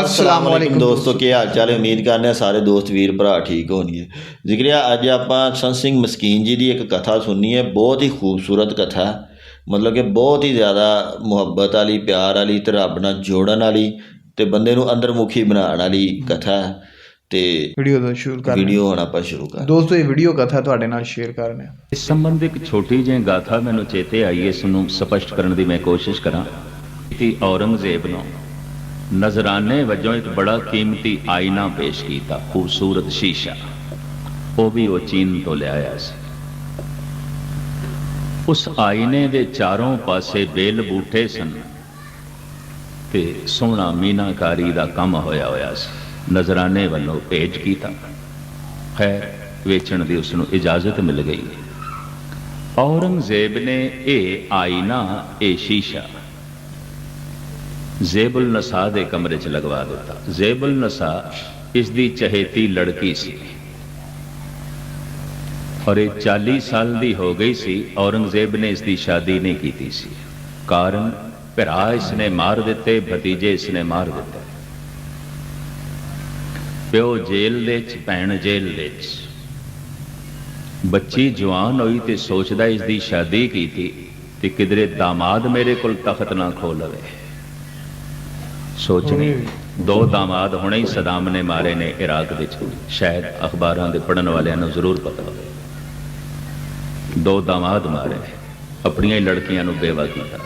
ਅਸਲਾਮ ਵਾਲੇਕੁਮ ਦੋਸਤੋ ਕੀ ਹਾਲ ਚਾਲ ਹੈ? ਉਮੀਦ ਕਰਨੇ ਆ ਸਾਰੇ ਦੋਸਤ ਵੀਰ ਭਰਾ ਠੀਕ ਹੋਣਗੇ। ਜ਼ਿਕਰਿਆ ਅੱਜ ਆਪਾਂ ਸੰਤ ਸਿੰਘ ਮਸਕੀਨ ਜੀ ਦੀ ਇੱਕ ਕਥਾ ਸੁਣਨੀ ਹੈ। ਬਹੁਤ ਹੀ ਖੂਬਸੂਰਤ ਕਥਾ। ਮਤਲਬ ਕਿ ਬਹੁਤ ਹੀ ਜ਼ਿਆਦਾ ਮੁਹੱਬਤ ਵਾਲੀ ਪਿਆਰ ਵਾਲੀ ਤੇ ਰੱਬ ਨਾਲ ਜੋੜਨ ਵਾਲੀ ਤੇ ਬੰਦੇ ਨੂੰ ਅੰਦਰਮੁਖੀ ਬਣਾਉਣ ਵਾਲੀ ਕਥਾ ਹੈ। ਤੇ ਵੀਡੀਓ ਦਾ ਸ਼ੁਰੂ ਕਰ। ਵੀਡੀਓ ਹੁਣ ਆਪਾਂ ਸ਼ੁਰੂ ਕਰ ਦੋਸਤੋ ਇਹ ਵੀਡੀਓ ਕਥਾ ਤੁਹਾਡੇ ਨਾਲ ਸ਼ੇਅਰ ਕਰ ਰਹੇ ਹਾਂ। ਇਸ ਸੰਬੰਧ ਇੱਕ ਛੋਟੀ ਜਿਹੀ ਗਾਥਾ ਮੈਨੂੰ ਚੇਤੇ ਆਈ ਇਸ ਨੂੰ ਸਪਸ਼ਟ ਕਰਨ ਦੀ ਮੈਂ ਕੋਸ਼ਿਸ਼ ਕਰਾਂ। ਕਿ ਔਰੰਗਜ਼ੇਬ ਨੂੰ ਨਜ਼ਰਾਨੇ ਵਜੋਂ ਇੱਕ ਬੜਾ ਕੀਮਤੀ ਆਇਨਾ ਪੇਸ਼ ਕੀਤਾ, ਖੂਬਸੂਰਤ ਸ਼ੀਸ਼ਾ। ਉਹ ਵੀ ਉਹ ਚੀਨ ਤੋਂ ਲਿਆਇਆ ਸੀ। ਉਸ ਆਇਨੇ ਦੇ ਚਾਰੋਂ ਪਾਸੇ ਬੇਲ ਬੂਟੇ ਸਨ ਤੇ ਸੋਹਣਾ ਮੀਨਾਕਾਰੀ ਦਾ ਕੰਮ ਹੋਇਆ ਹੋਇਆ ਸੀ। ਨਜ਼ਰਾਨੇ ਵੱਲੋਂ ਭੇਜ ਕੀਤਾ। ਖੈਰ, ਵੇਚਣ ਦੀ ਉਸ ਨੂੰ ਇਜਾਜ਼ਤ ਮਿਲ ਗਈ। ਔਰੰਗਜ਼ੇਬ ਨੇ ਇਹ ਆਇਨਾ, ਇਹ ਸ਼ੀਸ਼ਾ ਜ਼ੇਬੁਲ ਨਸਾ ਦੇ ਕਮਰੇ 'ਚ ਲਗਵਾ ਦਿੱਤਾ। ਜ਼ੇਬੁਲ ਨਸਾ ਇਸ ਦੀ ਚਹੇਤੀ ਲੜਕੀ ਸੀ। ਔਰ ਇਹ 40 ਸਾਲ ਦੀ ਹੋ ਗਈ ਸੀ, ਔਰੰਗਜ਼ੇਬ ਨੇ ਇਸ ਦੀ ਸ਼ਾਦੀ ਨਹੀਂ ਕੀਤੀ ਸੀ। ਕਾਰਨ ਭਰਾ ਇਸ ਨੇ ਮਾਰ ਦਿੱਤੇ, ਭਤੀਜੇ ਇਸ ਨੇ ਮਾਰ ਦਿੱਤੇ। ਪਿਓ ਜੇਲ੍ਹ ਦੇ ਚ, ਭੈਣ ਜੇਲ੍ਹ ਦੇ ਚ। ਬੱਚੀ ਜਵਾਨ ਹੋਈ ਤੇ ਸੋਚਦਾ ਇਸ ਦੀ ਸ਼ਾਦੀ ਕੀਤੀ ਤੇ ਕਿਧਰੇ ਦਾਮਾਦ ਮੇਰੇ ਕੋਲ ਤਖਤ ਨਾ ਖੋ ਲਵੇ ਸੋਚਣੀ। ਦੋ ਦਾਮਾਦ ਹੁਣੇ ਹੀ ਸਦਾਮ ਨੇ ਮਾਰੇ ਨੇ ਇਰਾਕ ਵਿੱਚ। ਸ਼ਾਇਦ ਅਖਬਾਰਾਂ ਦੇ ਪੜਨ ਵਾਲਿਆਂ ਨੂੰ ਜ਼ਰੂਰ ਪਤਾ ਹੋਵੇ। ਦੋ ਦਾਮਾਦ ਮਾਰੇ ਆਪਣੀਆਂ ਹੀ ਲੜਕੀਆਂ ਨੂੰ ਬੇਵਾ ਕੀਤਾ।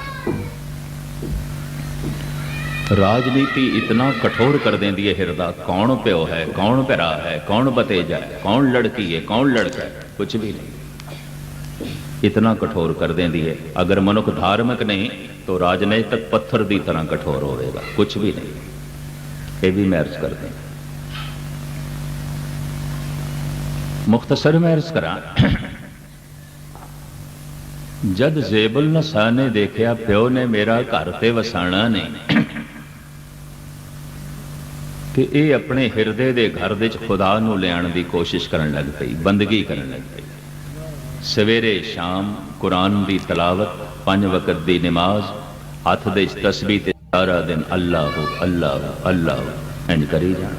ਰਾਜਨੀਤੀ ਇਤਨਾ ਕਠੋਰ ਕਰ ਦਿੰਦੀ ਹੈ ਹਿਰਦਾ। ਕੌਣ ਪਿਓ ਹੈ ਕੌਣ ਭਰਾ ਹੈ ਕੌਣ ਭਤੀਜਾ ਹੈ ਕੌਣ ਲੜਕੀ ਹੈ ਕੌਣ ਲੜਕਾ ਹੈ ਕੁਝ ਵੀ ਨਹੀਂ। ਇਤਨਾ ਕਠੋਰ ਕਰ ਦਿੰਦੀ ਹੈ ਅਗਰ ਮਨੁੱਖ ਧਾਰਮਿਕ ਨਹੀਂ ਤਾਂ ਰਾਜਨੀਤਿਕ ਪੱਥਰ ਦੀ ਤਰ੍ਹਾਂ ਕਠੋਰ ਹੋਵੇਗਾ ਕੁਝ ਵੀ ਨਹੀਂ ਇਹ ਵੀ ਮੈਂ ਅਰਜ਼ ਕਰਦੇ ਹਾਂ ਮੁਖਤਸਰ ਮੈਂ ਅਰਜ਼ ਕਰਾਂ ਜਦ ਜ਼ੇਬਲ ਨਸਾ ਨੇ ਦੇਖਿਆ ਪਿਓ ਨੇ ਮੇਰਾ ਘਰ ਤੇ ਵਸਾਣਾ ਨਹੀਂ ਤੇ ਇਹ ਆਪਣੇ ਹਿਰਦੇ ਦੇ ਘਰ ਵਿੱਚ ਖੁਦਾ ਨੂੰ ਲਿਆਉਣ ਦੀ ਕੋਸ਼ਿਸ਼ ਕਰਨ ਲੱਗ ਪਈ ਬੰਦਗੀ ਕਰਨ ਲੱਗ ਪਈ ਸਵੇਰੇ ਸ਼ਾਮ ਕੁਰਾਨ ਦੀ ਤਲਾਵਤ, ਪੰਜ ਵਕਤ ਦੀ ਨਮਾਜ਼, ਹੱਥ ਦੇ ਵਿੱਚ ਤਸਬੀਹ ਤੇ ਸਾਰਾ ਦਿਨ ਅੱਲਾਹੁ ਅੱਲਾਹੁ ਅੱਲਾਹੁ, ਇੰਜ ਕਰੀ ਜਾਣਾ।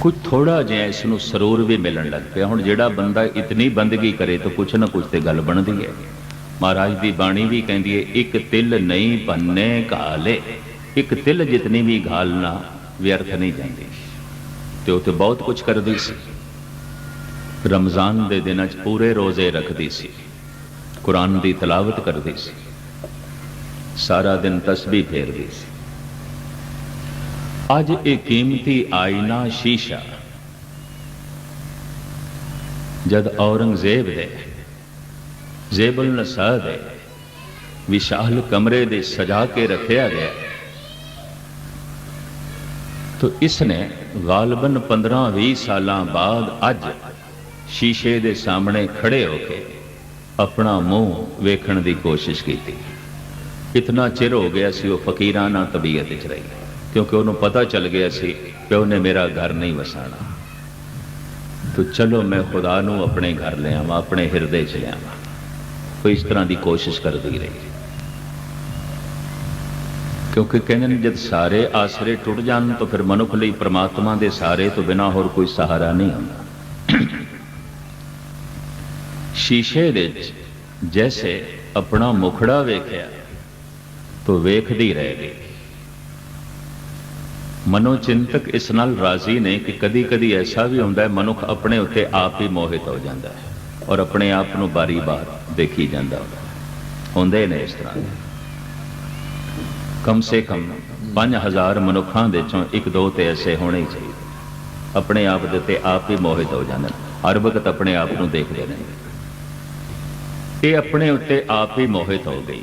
ਕੁਝ ਥੋੜਾ ਜਿਹਾ ਇਸ ਨੂੰ ਸਰੂਰ ਵੀ ਮਿਲਣ ਲੱਗ ਪਿਆ। ਹੁਣ ਜਿਹੜਾ ਬੰਦਾ ਇਤਨੀ ਬੰਦਗੀ ਕਰੇ ਤਾਂ ਕੁਛ ਨਾ ਕੁਛ ਤੇ ਗੱਲ ਬਣਦੀ ਹੈ। ਮਹਾਰਾਜ ਦੀ ਬਾਣੀ ਵੀ ਕਹਿੰਦੀ ਹੈ, ਇੱਕ ਤਿਲ ਨਹੀਂ ਪੰਨੇ ਘਾਲੇ। ਇੱਕ ਤਿਲ ਜਿਤਨੀ ਵੀ ਘਾਲਣਾ ਵਿਅਰਥ ਨਹੀਂ ਜਾਂਦੀ। ਤੇ ਉਹ ਤੇ ਬਹੁਤ ਕੁਝ ਕਰਦੀ ਸੀ। ਰਮਜ਼ਾਨ ਦੇ ਦਿਨਾਂ 'ਚ ਪੂਰੇ ਰੋਜ਼ੇ ਰੱਖਦੀ ਸੀ। ਕੁਰਾਨ ਦੀ ਤਲਾਵਤ ਕਰਦੀ ਸੀ। ਸਾਰਾ ਦਿਨ ਤਸਬੀਹ ਫੇਰਦੀ ਸੀ। ਅੱਜ ਇਹ ਕੀਮਤੀ ਆਇਨਾ ਸ਼ੀਸ਼ਾ ਜਦ ਔਰੰਗਜ਼ੇਬ ਦੇ, ਜ਼ੇਬਲ ਨਸਾ ਦੇ ਵਿਸ਼ਾਲ ਕਮਰੇ ਦੇ ਸਜਾ ਕੇ ਰੱਖਿਆ ਗਿਆ, ਤੋ ਇਸ ਨੇ ਗਾਲਬਨ 15-20 ਸਾਲਾਂ ਬਾਅਦ ਅੱਜ ਸ਼ੀਸ਼ੇ ਦੇ ਸਾਹਮਣੇ ਖੜੇ ਹੋ ਕੇ ਆਪਣਾ ਮੂੰਹ ਵੇਖਣ ਦੀ ਕੋਸ਼ਿਸ਼ ਕੀਤੀ। ਇਤਨਾ ਚਿਰ ਹੋ ਗਿਆ ਸੀ ਉਹ ਫਕੀਰਾਂ ਫਕੀਰਾਨਾ ਤਬੀਅਤ ਵਿੱਚ ਰਹੀ, ਕਿਉਂਕਿ ਉਹਨੂੰ ਪਤਾ ਚੱਲ ਗਿਆ ਸੀ ਕਿ ਉਹਨੇ ਮੇਰਾ ਘਰ ਨਹੀਂ ਵਸਾਣਾ ਤੋ ਚਲੋ ਮੈਂ ਖੁਦਾ ਨੂੰ ਆਪਣੇ ਘਰ ਲਿਆਵਾਂ, ਆਪਣੇ ਹਿਰਦੇ 'ਚ ਲਿਆਵਾਂ। ਉਹ ਇਸ ਤਰ੍ਹਾਂ ਦੀ ਕੋਸ਼ਿਸ਼ ਕਰਦੀ ਰਹੀ। ਕਿਉਂਕਿ ਕਹਿੰਦੇ ਨੇ, ਜਦ ਸਾਰੇ ਆਸਰੇ ਟੁੱਟ ਜਾਣ, ਤਾਂ ਫਿਰ ਮਨੁੱਖ ਲਈ ਪ੍ਰਮਾਤਮਾ ਦੇ ਸਾਰੇ ਤੋਂ ਬਿਨਾ ਹੋਰ ਕੋਈ ਸਹਾਰਾ ਨਹੀਂ ਹੁੰਦਾ। ਸ਼ੀਸ਼ੇ ਵਿੱਚ ਜੈਸੇ ਆਪਣਾ ਮੁਖੜਾ ਵੇਖਿਆ, ਤੋ ਵੇਖਦੀ ਰਹਿ ਗਈ। ਮਨੋਚਿੰਤਕ ਇਸ ਨਾਲ ਰਾਜ਼ੀ ਨੇ ਕਿ ਕਦੀ-ਕਦੀ ਐਸਾ ਵੀ ਹੁੰਦਾ ਹੈ, ਮਨੁੱਖ ਆਪਣੇ ਉੱਤੇ ਆਪ ਹੀ ਮੋਹਿਤ ਹੋ ਜਾਂਦਾ ਹੈ ਔਰ ਆਪਣੇ ਆਪ ਨੂੰ ਬਾਰੀ-ਬਾਰ ਦੇਖੀ ਜਾਂਦਾ ਹੁੰਦੇ ਨੇ ਇਸ ਤਰ੍ਹਾਂ ਕਮ ਸੇ ਕਮ 5000 ਮਨੁੱਖਾਂ ਦੇ ਚੋਂ ਇੱਕ ਦੋ ਤੇ ਐਸੇ ਹੋਣੇ ਹੀ ਚਾਹੀਦੇ ਆਪਣੇ ਆਪ ਦੇ ਉੱਤੇ ਆਪ ਹੀ ਮੋਹਿਤ ਹੋ ਜਾਂਦੇ ਨੇ। ਹਰ ਵਕਤ ਆਪਣੇ ਆਪ ਨੂੰ ਦੇਖਦੇ ਨੇ। ਇਹ ਆਪਣੇ ਉੱਤੇ ਆਪ ਹੀ ਮੋਹਿਤ ਹੋ ਗਈ।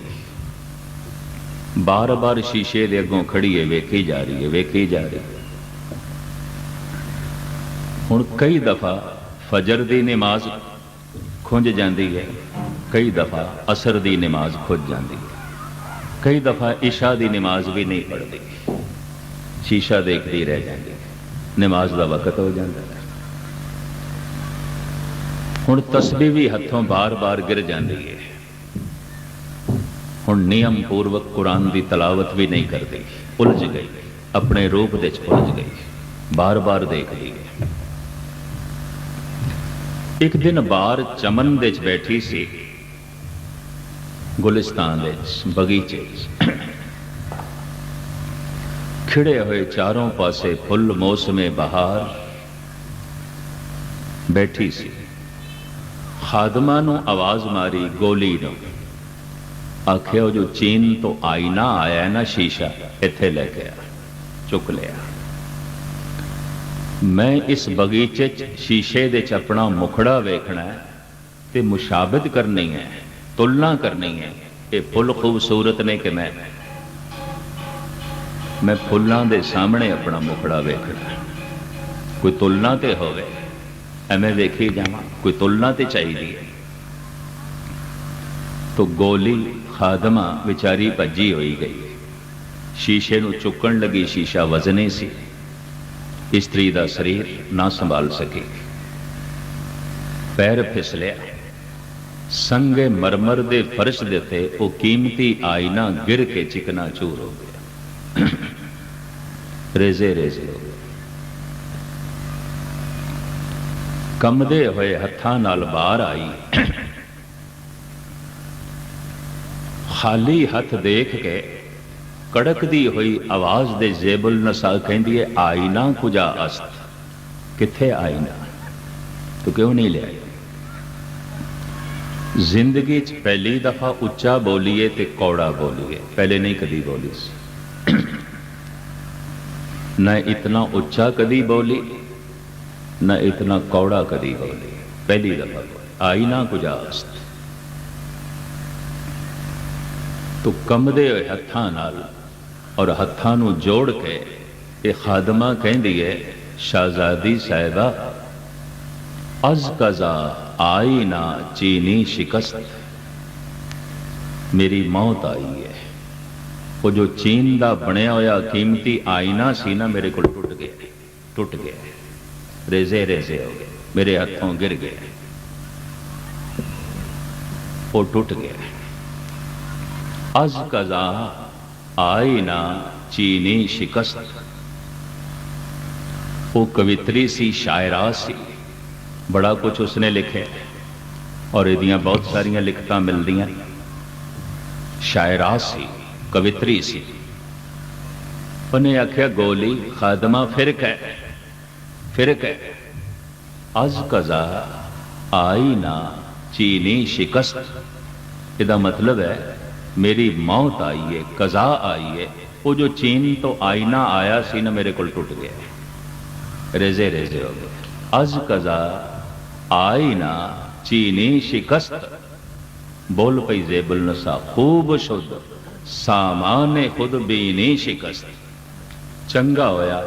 ਬਾਰ-ਬਾਰ ਸ਼ੀਸ਼ੇ ਦੇ ਅੱਗੋਂ ਖੜੀ ਹੈ ਵੇਖੀ ਜਾ ਰਹੀ ਹੈ ਵੇਖੀ ਜਾ ਰਹੀ ਹੁਣ ਕਈ ਦਫਾ ਫਜਰ ਦੀ ਨਮਾਜ਼ ਖੁੰਝ ਜਾਂਦੀ ਹੈ ਕਈ ਦਫਾ ਅਸਰ ਦੀ ਨਮਾਜ਼ ਖੁੱਝ ਜਾਂਦੀ ਹੈ ਕਈ ਦਫਾ ਇਸ਼ਾ ਦੀ ਨਮਾਜ਼ ਵੀ ਨਹੀਂ ਪੜਦੀ ਸ਼ੀਸ਼ਾ ਦੇਖਦੀ ਰਹਿ ਜਾਂਦੀ ਹੈ ਨਮਾਜ਼ ਦਾ ਵਕਤ ਹੋ ਜਾਂਦਾ ਹੈ ਹੁਣ ਤਸਬੀਹ ਵੀ ਹੱਥੋਂ ਬਾਰ-ਬਾਰ ਗਿਰ ਜਾਂਦੀ ਹੈ ਹੁਣ ਨਿਯਮ ਪੂਰਵਕ ਕੁਰਾਨ ਦੀ ਤਲਾਵਤ ਵੀ ਨਹੀਂ ਕਰਦੀ। ਉਲਝ ਗਈ। ਆਪਣੇ ਰੂਪ ਦੇ ਚ ਉਲਝ ਗਈ। ਬਾਰ-ਬਾਰ ਦੇਖਦੀ ਹੈ ਇੱਕ ਦਿਨ ਬਾਹਰ ਚਮਨ ਦੇ ਚ ਬੈਠੀ ਸੀ। ਗੁਲਿਸਤਾਨ ਦੇ ਬਗੀਚੇ ਖਿੜੇ ਹੋਏ ਚਾਰੋਂ ਪਾਸੇ ਫੁੱਲ ਮੌਸਮੇ ਬਹਾਰ ਬੈਠੀ ਸੀ। ਖਾਦਮਾ ਨੂੰ ਆਵਾਜ਼ ਮਾਰੀ, ਗੋਲੀ ਨੂੰ। ਆਖਿਆ ਜੋ ਚੀਨ ਤੋਂ ਆਈਨਾ ਆਇਆ ਨਾ ਸ਼ੀਸ਼ਾ, ਇੱਥੇ ਲੈ ਕੇ ਆ। ਚੁੱਕ ਲਿਆ। ਮੈਂ ਇਸ ਬਗੀਚੇ 'ਚ ਸ਼ੀਸ਼ੇ ਦੇ 'ਚ ਆਪਣਾ ਮੁਖੜਾ ਵੇਖਣਾ ਹੈ ਤੇ ਮੁਸ਼ਾਬਤ ਕਰਨੀ ਹੈ, ਤੁਲਨਾ ਕਰਨੀ ਹੈ। ਇਹ ਫੁੱਲ ਖੂਬਸੂਰਤ ਨੇ ਕਿ ਮੈਂ? ਮੈਂ ਫੁੱਲਾਂ ਦੇ ਸਾਹਮਣੇ ਆਪਣਾ ਮੁਖੜਾ ਵੇਖਣਾ ਕੋਈ ਤੁਲਨਾ ਤੇ ਹੋਵੇ। ਐਵੇਂ ਵੇਖੀ ਜਾਵਾਂ, ਕੋਈ ਤੁਲਨਾ ਤੇ ਚਾਹੀਦੀ ਹੈ। ਤੋ ਗੋਲੀ ਖਾਦਮਾ ਵਿਚਾਰੀ ਭੱਜੀ ਹੋਈ ਗਈ। ਸ਼ੀਸ਼ੇ ਨੂੰ ਚੁੱਕਣ ਲੱਗੀ, ਸ਼ੀਸ਼ਾ ਵਜ਼ਨੇ ਸੀ। ਇਸਤਰੀ ਦਾ ਸਰੀਰ ਨਾ ਸੰਭਾਲ ਸਕੀ। ਪੈਰ ਫਿਸਲਿਆ ਸੰਗੇ ਮਰਮਰ ਦੇ ਫਰਸ਼ ਦੇ ਉੱਤੇ ਉਹ ਕੀਮਤੀ ਆਇਨਾ ਗਿਰ ਕੇ ਚਿਕਨਾ ਚੂਰ ਹੋ ਗਿਆ। ਰੇਜ਼ੇ ਰੇਜ਼ੇ ਹੋ ਕੰਮਦੇ ਹੋਏ ਹੱਥਾਂ ਨਾਲ ਬਾਹਰ ਆਈ। ਖਾਲੀ ਹੱਥ ਦੇਖ ਕੇ ਕੜਕਦੀ ਹੋਈ ਆਵਾਜ਼ ਦੇ ਜੇਬਲ ਨਸਾ ਕਹਿੰਦੀ ਹੈ ਆਇਨਾ ਕੁਜਾ ਅਸਤ। ਕਿੱਥੇ ਆਇਨਾ ਤੂੰ ਕਿਉਂ ਨਹੀਂ ਲਿਆ ਜ਼ਿੰਦਗੀ 'ਚ ਪਹਿਲੀ ਦਫਾ ਉੱਚਾ ਬੋਲੀਏ ਤੇ ਕੌੜਾ ਬੋਲੀਏ। ਪਹਿਲੇ ਨਹੀਂ ਕਦੀ ਬੋਲੀ ਸੀ। ਨਾ ਇਤਨਾ ਉੱਚਾ ਕਦੀ ਬੋਲੀ ਨਾ ਇਤਨਾ ਕੌੜਾ ਕਦੀ ਬੋਲੀ ਪਹਿਲੀ ਦਫਾ ਆਇਨਾ ਕੁਜਾ ਅਸਤ ਤੋ ਕੰਬਦੇ ਹੋਏ ਹੱਥਾਂ ਨਾਲ ਔਰ ਹੱਥਾਂ ਨੂੰ ਜੋੜ ਕੇ ਇਹ ਖਾਦਮਾ ਕਹਿੰਦੀ ਹੈ ਸ਼ਾਹਜ਼ਾਦੀ ਸਾਹਿਬਾ ਅਜ਼ ਕਜ਼ਾ ਆਈ ਨਾ ਚੀਨੀ ਸ਼ਿਕਸਤ ਮੇਰੀ ਮੌਤ ਆਈ ਹੈ ਉਹ ਜੋ ਚੀਨ ਦਾ ਬਣਿਆ ਹੋਇਆ ਕੀਮਤੀ ਆਇਨਾ ਸੀ ਨਾ ਮੇਰੇ ਕੋਲ ਟੁੱਟ ਗਿਆ ਟੁੱਟ ਗਿਆ ਰੇਜ਼ੇ ਰੇਜ਼ੇ ਹੋ ਗਏ ਮੇਰੇ ਹੱਥੋਂ ਗਿਰ ਗਏ ਉਹ ਟੁੱਟ ਗਿਆ ਅਜ਼ ਕਜ਼ਾ ਆਇਨਾ ਚੀਨੀ ਸ਼ਿਕਸਤ ਉਹ ਕਵਿਤਰੀ ਸੀ ਸ਼ਾਇਰਾ ਸੀ ਬੜਾ ਕੁਝ ਉਸਨੇ ਲਿਖਿਆ ਔਰ ਇਹਦੀਆਂ ਬਹੁਤ ਸਾਰੀਆਂ ਲਿਖਤਾਂ ਮਿਲਦੀਆਂ ਸ਼ਾਇਰਾ ਸੀ ਕਵਿਤਰੀ ਸੀ ਉਹਨੇ ਆਖਿਆ ਗੋਲੀ ਖਾਦਮਾ ਫਿਰ ਕਹਿ ਫਿਰ ਕਹਿ ਅਜ਼ ਕਜ਼ਾ ਆਇਨਾ ਚੀਨੀ ਸ਼ਿਕਸਤ ਇਹਦਾ ਮਤਲਬ ਹੈ ਮੇਰੀ ਮੌਤ ਆਈ ਹੈ ਕਜ਼ਾ ਆਈ ਹੈ ਉਹ ਜੋ ਚੀਨ ਤੋਂ ਆਇਨਾ ਆਇਆ ਸੀ ਨਾ ਮੇਰੇ ਕੋਲ ਟੁੱਟ ਗਿਆ ਰੇਜ਼ੇ ਰੇਜ਼ੇ ਹੋ ਗਏ ਅਜ਼ ਕਜ਼ਾ ਆਇਨਾ ਚੀਨੀ ਸ਼ਿਕਸਤ ਬੋਲ ਪਈ ਜ਼ੇਬੁਲ ਨਸਾ ਖੂਬ ਸ਼ੁੱਧ ਸਾਮਾਨੇ ਖੁਦ ਬੀਨੀ ਸ਼ਿਕਸਤ ਚੰਗਾ ਹੋਇਆ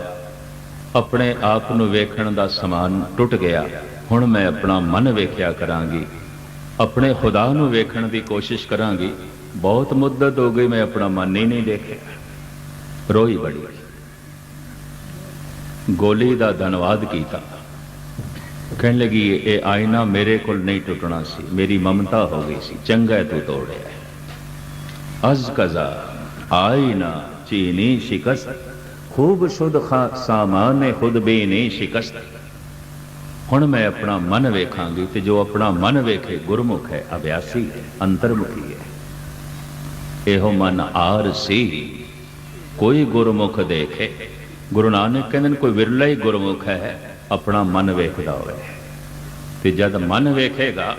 ਆਪਣੇ ਆਪ ਨੂੰ ਵੇਖਣ ਦਾ ਸਮਾਨ ਟੁੱਟ ਗਿਆ। ਹੁਣ ਮੈਂ ਆਪਣਾ ਮਨ ਵੇਖਿਆ ਕਰਾਂਗੀ। ਆਪਣੇ ਖੁਦਾ ਨੂੰ ਵੇਖਣ ਦੀ ਕੋਸ਼ਿਸ਼ ਕਰਾਂਗੀ। ਬਹੁਤ ਮੁੱਦਤ ਹੋ ਗਈ ਮੈਂ ਆਪਣਾ ਮਨ ਹੀ ਨਹੀਂ ਦੇਖਿਆ। ਰੋਈ ਬੜੀ। ਗੋਲੀ ਦਾ ਧੰਨਵਾਦ ਕੀਤਾ। ਕਹਿਣ ਲੱਗੀ, ਇਹ ਆਇਨਾ ਮੇਰੇ ਕੋਲ ਨਹੀਂ ਟੁੱਟਣਾ ਸੀ। ਮੇਰੀ ਮਮਤਾ ਹੋ ਗਈ ਸੀ। ਚੰਗਾ ਤੂੰ ਤੋੜਿਆ। ਅਜ਼ ਕਜ਼ਾ, ਆਇਨਾ ਚੀਨੀ ਸ਼ਿਕਸਤ। ਖੂਬ ਸ਼ੁੱਧ ਸਾਮਾਨ ਖੁਦ ਬੇਨੇ ਸ਼ਿਕਸਤ। ਹੁਣ ਮੈਂ ਆਪਣਾ ਮਨ ਵੇਖਾਂਗੀ ਤੇ ਜੋ ਆਪਣਾ ਮਨ ਵੇਖੇ ਗੁਰਮੁਖ ਹੈ, ਅਭਿਆਸੀ ਹੈ, ਅੰਤਰਮੁਖੀ ਹੈ। ਇਹੋ ਮਨ ਆਰ ਸੀ। ਕੋਈ ਗੁਰਮੁਖ ਦੇਖੇ। ਗੁਰੂ ਨਾਨਕ ਕਹਿੰਦੇ ਨੇ, ਕੋਈ ਵਿਰਲਾ ਹੀ ਗੁਰਮੁਖ ਹੈ, ਆਪਣਾ ਮਨ ਵੇਖਦਾ ਹੋਵੇ। ਤੇ ਜਦ ਮਨ ਵੇਖੇਗਾ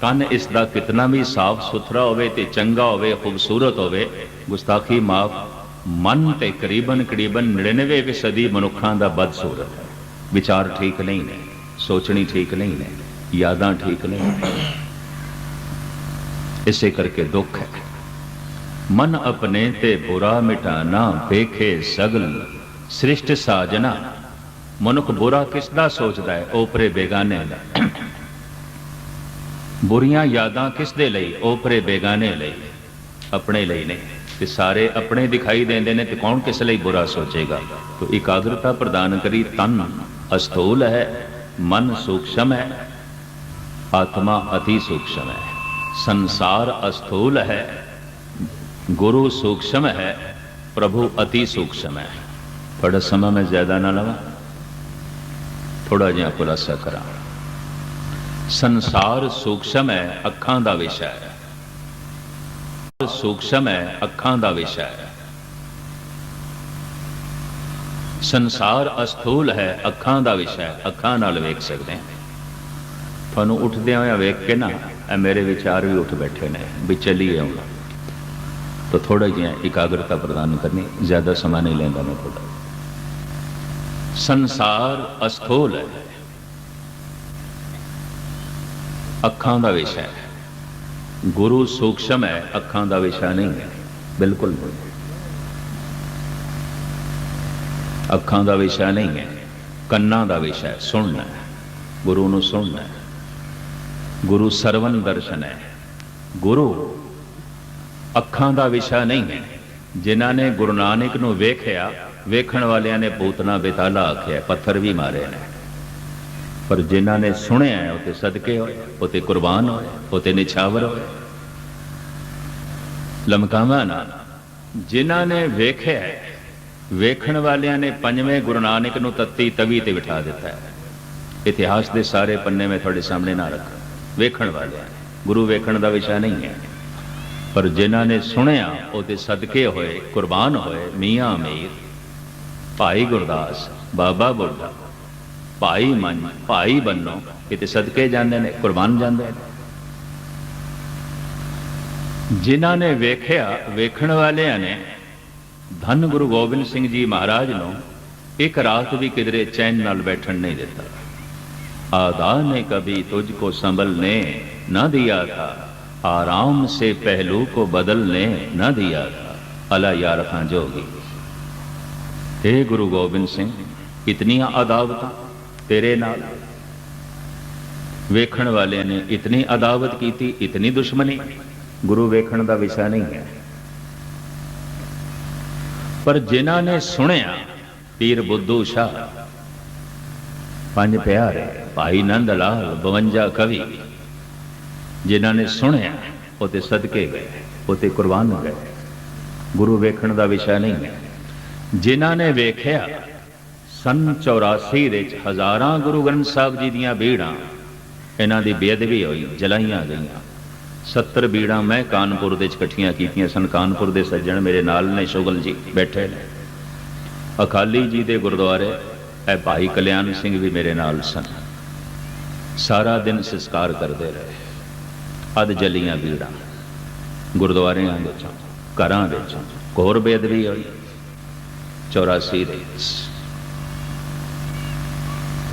ਕੰਨ ਇਸ ਦਾ ਕਿਤਨਾ ਵੀ ਸਾਫ਼ ਸੁਥਰਾ ਹੋਵੇ ਤੇ ਚੰਗਾ ਹੋਵੇ, ਖੂਬਸੂਰਤ ਹੋਵੇ, ਗੁਸਤਾਖੀ ਮਾਫ ਮਨ ਤੇ ਕਰੀਬਨ ਕਰੀਬਨ 99 ਫੀਸਦੀ ਮਨੁੱਖਾਂ ਦਾ ਬਦਸੂਰਤ ਹੈ। ਵਿਚਾਰ ਠੀਕ ਨਹੀਂ ਨੇ, ਸੋਚਣੀ ਠੀਕ ਨਹੀਂ ਨੇ, ਯਾਦਾਂ ਠੀਕ ਨਹੀਂ ਨੇ। ਇਸੇ ਕਰਕੇ ਦੁੱਖ ਹੈ। ਮਨ ਆਪਣੇ ਤੇ ਬੁਰਾ ਮਿਟਾਨਾ ਵੇਖੇ ਸਗਲ ਸ੍ਰਿਸ਼ਟ ਸਾਜਨਾ। ਮਨੁੱਖ ਬੁਰਾ ਕਿਸ ਦਾ ਸੋਚਦਾ ਹੈ? ਓਪਰੇ ਬੇਗਾਨੇ ਦਾ। ਬੁਰੀਆਂ ਯਾਦਾਂ ਕਿਸ ਦੇ ਲਈ? ਓਪਰੇ ਬੇਗਾਨੇ ਲਈ, ਆਪਣੇ ਲਈ ਨਹੀਂ। ਤੇ ਸਾਰੇ ਆਪਣੇ ਦਿਖਾਈ ਦਿੰਦੇ ਨੇ ਤੇ ਕੌਣ ਕਿਸ ਲਈ ਬੁਰਾ ਸੋਚੇਗਾ ਤੋ ਇਕਾਗਰਤਾ ਪ੍ਰਦਾਨ ਕਰੀ ਤਨ ਅਸਥੂਲ ਹੈ ਮਨ ਸੂਖਸ਼ਮ ਹੈ ਆਤਮਾ ਅਤੀ ਸੂਖਸ਼ਮ ਹੈ ਸੰਸਾਰ ਅਸਥੂਲ ਹੈ गुरु सूक्ष्म है प्रभु अति सूक्ष्म है थोड़ा समय मैं ज्यादा ना लवा थोड़ा जिहा खुलासा करा ਸੰਸਾਰ ਸੂਖਸ਼ਮ ਹੈ ਅੱਖਾਂ ਦਾ ਵਿਸ਼ਾ ਹੈ ਸੂਖਸ਼ਮ ਹੈ, ਅੱਖਾਂ ਦਾ ਵਿਸ਼ਾ ਹੈ। ਸੰਸਾਰ ਅਸਥੂਲ ਹੈ, ਅੱਖਾਂ ਦਾ ਵਿਸ਼ਾ ਹੈ, ਅੱਖਾਂ ਨਾਲ ਵੇਖ ਸਕਦੇ ਹਾਂ। ਤੁਹਾਨੂੰ ਉੱਠਦਿਆਂ ਹੋਇਆ ਵੇਖ ਕੇ ਨਾ, ਇਹ ਮੇਰੇ ਵਿਚਾਰ ਵੀ ਉੱਠ ਬੈਠੇ ਨੇ, ਵੀ ਚੱਲੀਏ ਹੁਣ। ਤਾਂ ਥੋੜਾ ਜਿਹਾ ਇਕਾਗਰਤਾ ਪ੍ਰਦਾਨ ਕਰਨੀ, ਜ਼ਿਆਦਾ ਸਮਾਂ ਨਹੀਂ ਲੈਂਦਾ ਮੈਂ ਤੁਹਾਡਾ। ਸੰਸਾਰ ਅਸਥੂਲ ਹੈ। ਅੱਖਾਂ ਦਾ ਵਿਸ਼ਾ ਹੈ। ਗੁਰੂ ਸੂਖਸ਼ਮ ਹੈ, ਅੱਖਾਂ ਦਾ ਵਿਸ਼ਾ ਨਹੀਂ ਹੈ। ਬਿਲਕੁਲ ਅੱਖਾਂ ਦਾ ਵਿਸ਼ਾ ਨਹੀਂ ਹੈ, ਕੰਨਾਂ ਦਾ ਵਿਸ਼ਾ ਹੈ, ਸੁਣਨਾ ਹੈ। ਗੁਰੂ ਨੂੰ ਸੁਣਨਾ ਹੈ। ਗੁਰੂ ਸਰਵਨ ਦਰਸ਼ਨ ਹੈ। ਗੁਰੂ ਅੱਖਾਂ ਦਾ ਵਿਸ਼ਾ ਨਹੀਂ ਹੈ। ਜਿਨ੍ਹਾਂ ਨੇ ਗੁਰੂ ਨਾਨਕ ਨੂੰ ਵੇਖਿਆ, ਵੇਖਣ ਵਾਲਿਆਂ ਨੇ ਪੂਤਨਾ ਬੇਤਾਲਾ ਆਖਿਆ, ਪੱਥਰ ਵੀ ਮਾਰੇ ਨੇ। ਪਰ ਜਿਨ੍ਹਾਂ ਨੇ ਸੁਣਿਆ ਹੈ, ਉਹ ਤੇ ਸਦਕੇ ਹੋਏ ਉਹ ਤੇ ਕੁਰਬਾਨ ਹੋਏ ਉਹ ਤੇ ਨਿਛਾਵਰ ਹੋਏ। ਲਮਕਾਵਾਂ ਨਾ ਜਿਨ੍ਹਾਂ ਨੇ ਵੇਖਿਆ ਵੇਖਣ ਵਾਲਿਆਂ ਨੇ ਪੰਜਵੇਂ ਗੁਰੂ ਨਾਨਕ ਨੂੰ ਤੱਤੀ ਤਵੀ ਤੇ ਬਿਠਾ ਦਿੱਤਾ ਹੈ। ਇਤਿਹਾਸ ਦੇ ਸਾਰੇ ਪੰਨੇ ਮੈਂ ਤੁਹਾਡੇ ਸਾਹਮਣੇ ਨਾ ਰੱਖਾਂ। ਵੇਖਣ ਵਾਲਿਆਂ ਗੁਰੂ ਵੇਖਣ ਦਾ ਵਿਸ਼ਾ ਨਹੀਂ ਹੈ। ਪਰ ਜਿਨ੍ਹਾਂ ਨੇ ਸੁਣਿਆ ਉਹ ਤੇ ਸਦਕੇ ਹੋਏ ਕੁਰਬਾਨ ਹੋਏ ਮੀਆਂ ਅਮੀਰ ਭਾਈ ਗੁਰਦਾਸ ਬਾਬਾ ਬੁੱਢਾ। ਭਾਈ ਮਨ ਭਾਈ ਬੰਨੋ ਕਿਤੇ ਸਦਕੇ ਜਾਂਦੇ ਨੇ ਕੁਰਬਾਨ ਜਾਂਦੇ ਨੇ ਜਿਨ੍ਹਾਂ ਨੇ ਵੇਖਿਆ ਵੇਖਣ ਵਾਲਿਆਂ ਨੇ ਧੰਨ ਗੁਰੂ ਗੋਬਿੰਦ ਸਿੰਘ ਜੀ ਮਹਾਰਾਜ ਨੂੰ ਇੱਕ ਰਾਤ ਵੀ ਕਿਧਰੇ ਚੈਨ ਨਾਲ ਬੈਠਣ ਨਹੀਂ ਦਿੱਤਾ आदा ने कभी तुझको संभलने न दिया था आराम से पहलू को बदलने न दिया था अला यार खां जोगी हे गुरु गोबिंद सिंह इतनियां अदावतां ਤੇਰੇ ਨਾਲ। ਵੇਖਣ ਵਾਲਿਆਂ ਨੇ ਇਤਨੀ ਅਦਾਵਤ ਕੀਤੀ, ਇਤਨੀ ਦੁਸ਼ਮਣੀ। ਗੁਰੂ ਵੇਖਣ ਦਾ ਵਿਸ਼ਾ ਨਹੀਂ ਹੈ। ਪਰ ਜਿਨ੍ਹਾਂ ਨੇ ਸੁਣਿਆ, ਪੀਰ ਬੁੱਧੂ ਸ਼ਾਹ, ਪੰਜ ਪਿਆਰ, ਭਾਈ ਨੰਦ ਲਾਲ 52 ਕਵੀ, ਜਿਨ੍ਹਾਂ ਨੇ ਸੁਣਿਆ, ਉਹ ਤੇ ਸਦਕੇ ਗਏ, ਉਹ ਤੇ ਕੁਰਬਾਨ ਗਏ। ਗੁਰੂ ਵੇਖਣ ਦਾ ਵਿਸ਼ਾ ਨਹੀਂ ਹੈ। ਜਿਨ੍ਹਾਂ ਨੇ ਵੇਖਿਆ ਸਨ 84 ਦੇ ਵਿੱਚ ਹਜ਼ਾਰਾਂ ਗੁਰੂ ਗ੍ਰੰਥ ਸਾਹਿਬ ਜੀ ਦੀਆਂ ਬੀੜਾਂ, ਇਹਨਾਂ ਦੀ ਬੇਅਦਬੀ ਹੋਈ, ਜਲਾਈਆਂ ਗਈਆਂ। 70 ਬੀੜਾਂ ਮੈਂ ਕਾਨਪੁਰ ਦੇ ਵਿੱਚ ਇਕੱਠੀਆਂ ਕੀਤੀਆਂ ਸਨ। ਕਾਨਪੁਰ ਦੇ ਸੱਜਣ ਮੇਰੇ ਨਾਲ ਨੇ, ਸ਼ੁਗਲ ਜੀ ਬੈਠੇ ਨੇ। ਅਕਾਲੀ ਜੀ ਦੇ ਗੁਰਦੁਆਰੇ, ਇਹ ਭਾਈ ਕਲਿਆਣ ਸਿੰਘ ਵੀ ਮੇਰੇ ਨਾਲ ਸਨ। ਸਾਰਾ ਦਿਨ ਸੰਸਕਾਰ ਕਰਦੇ ਰਹੇ। ਅਧ ਜਲੀਆਂ ਬੀੜਾਂ, ਗੁਰਦੁਆਰਿਆਂ ਵਿੱਚ, ਘਰਾਂ ਵਿੱਚ ਘੋਰ ਬੇਅਦਬੀ ਹੋਈ। 84 ਦੇ ਵਿੱਚ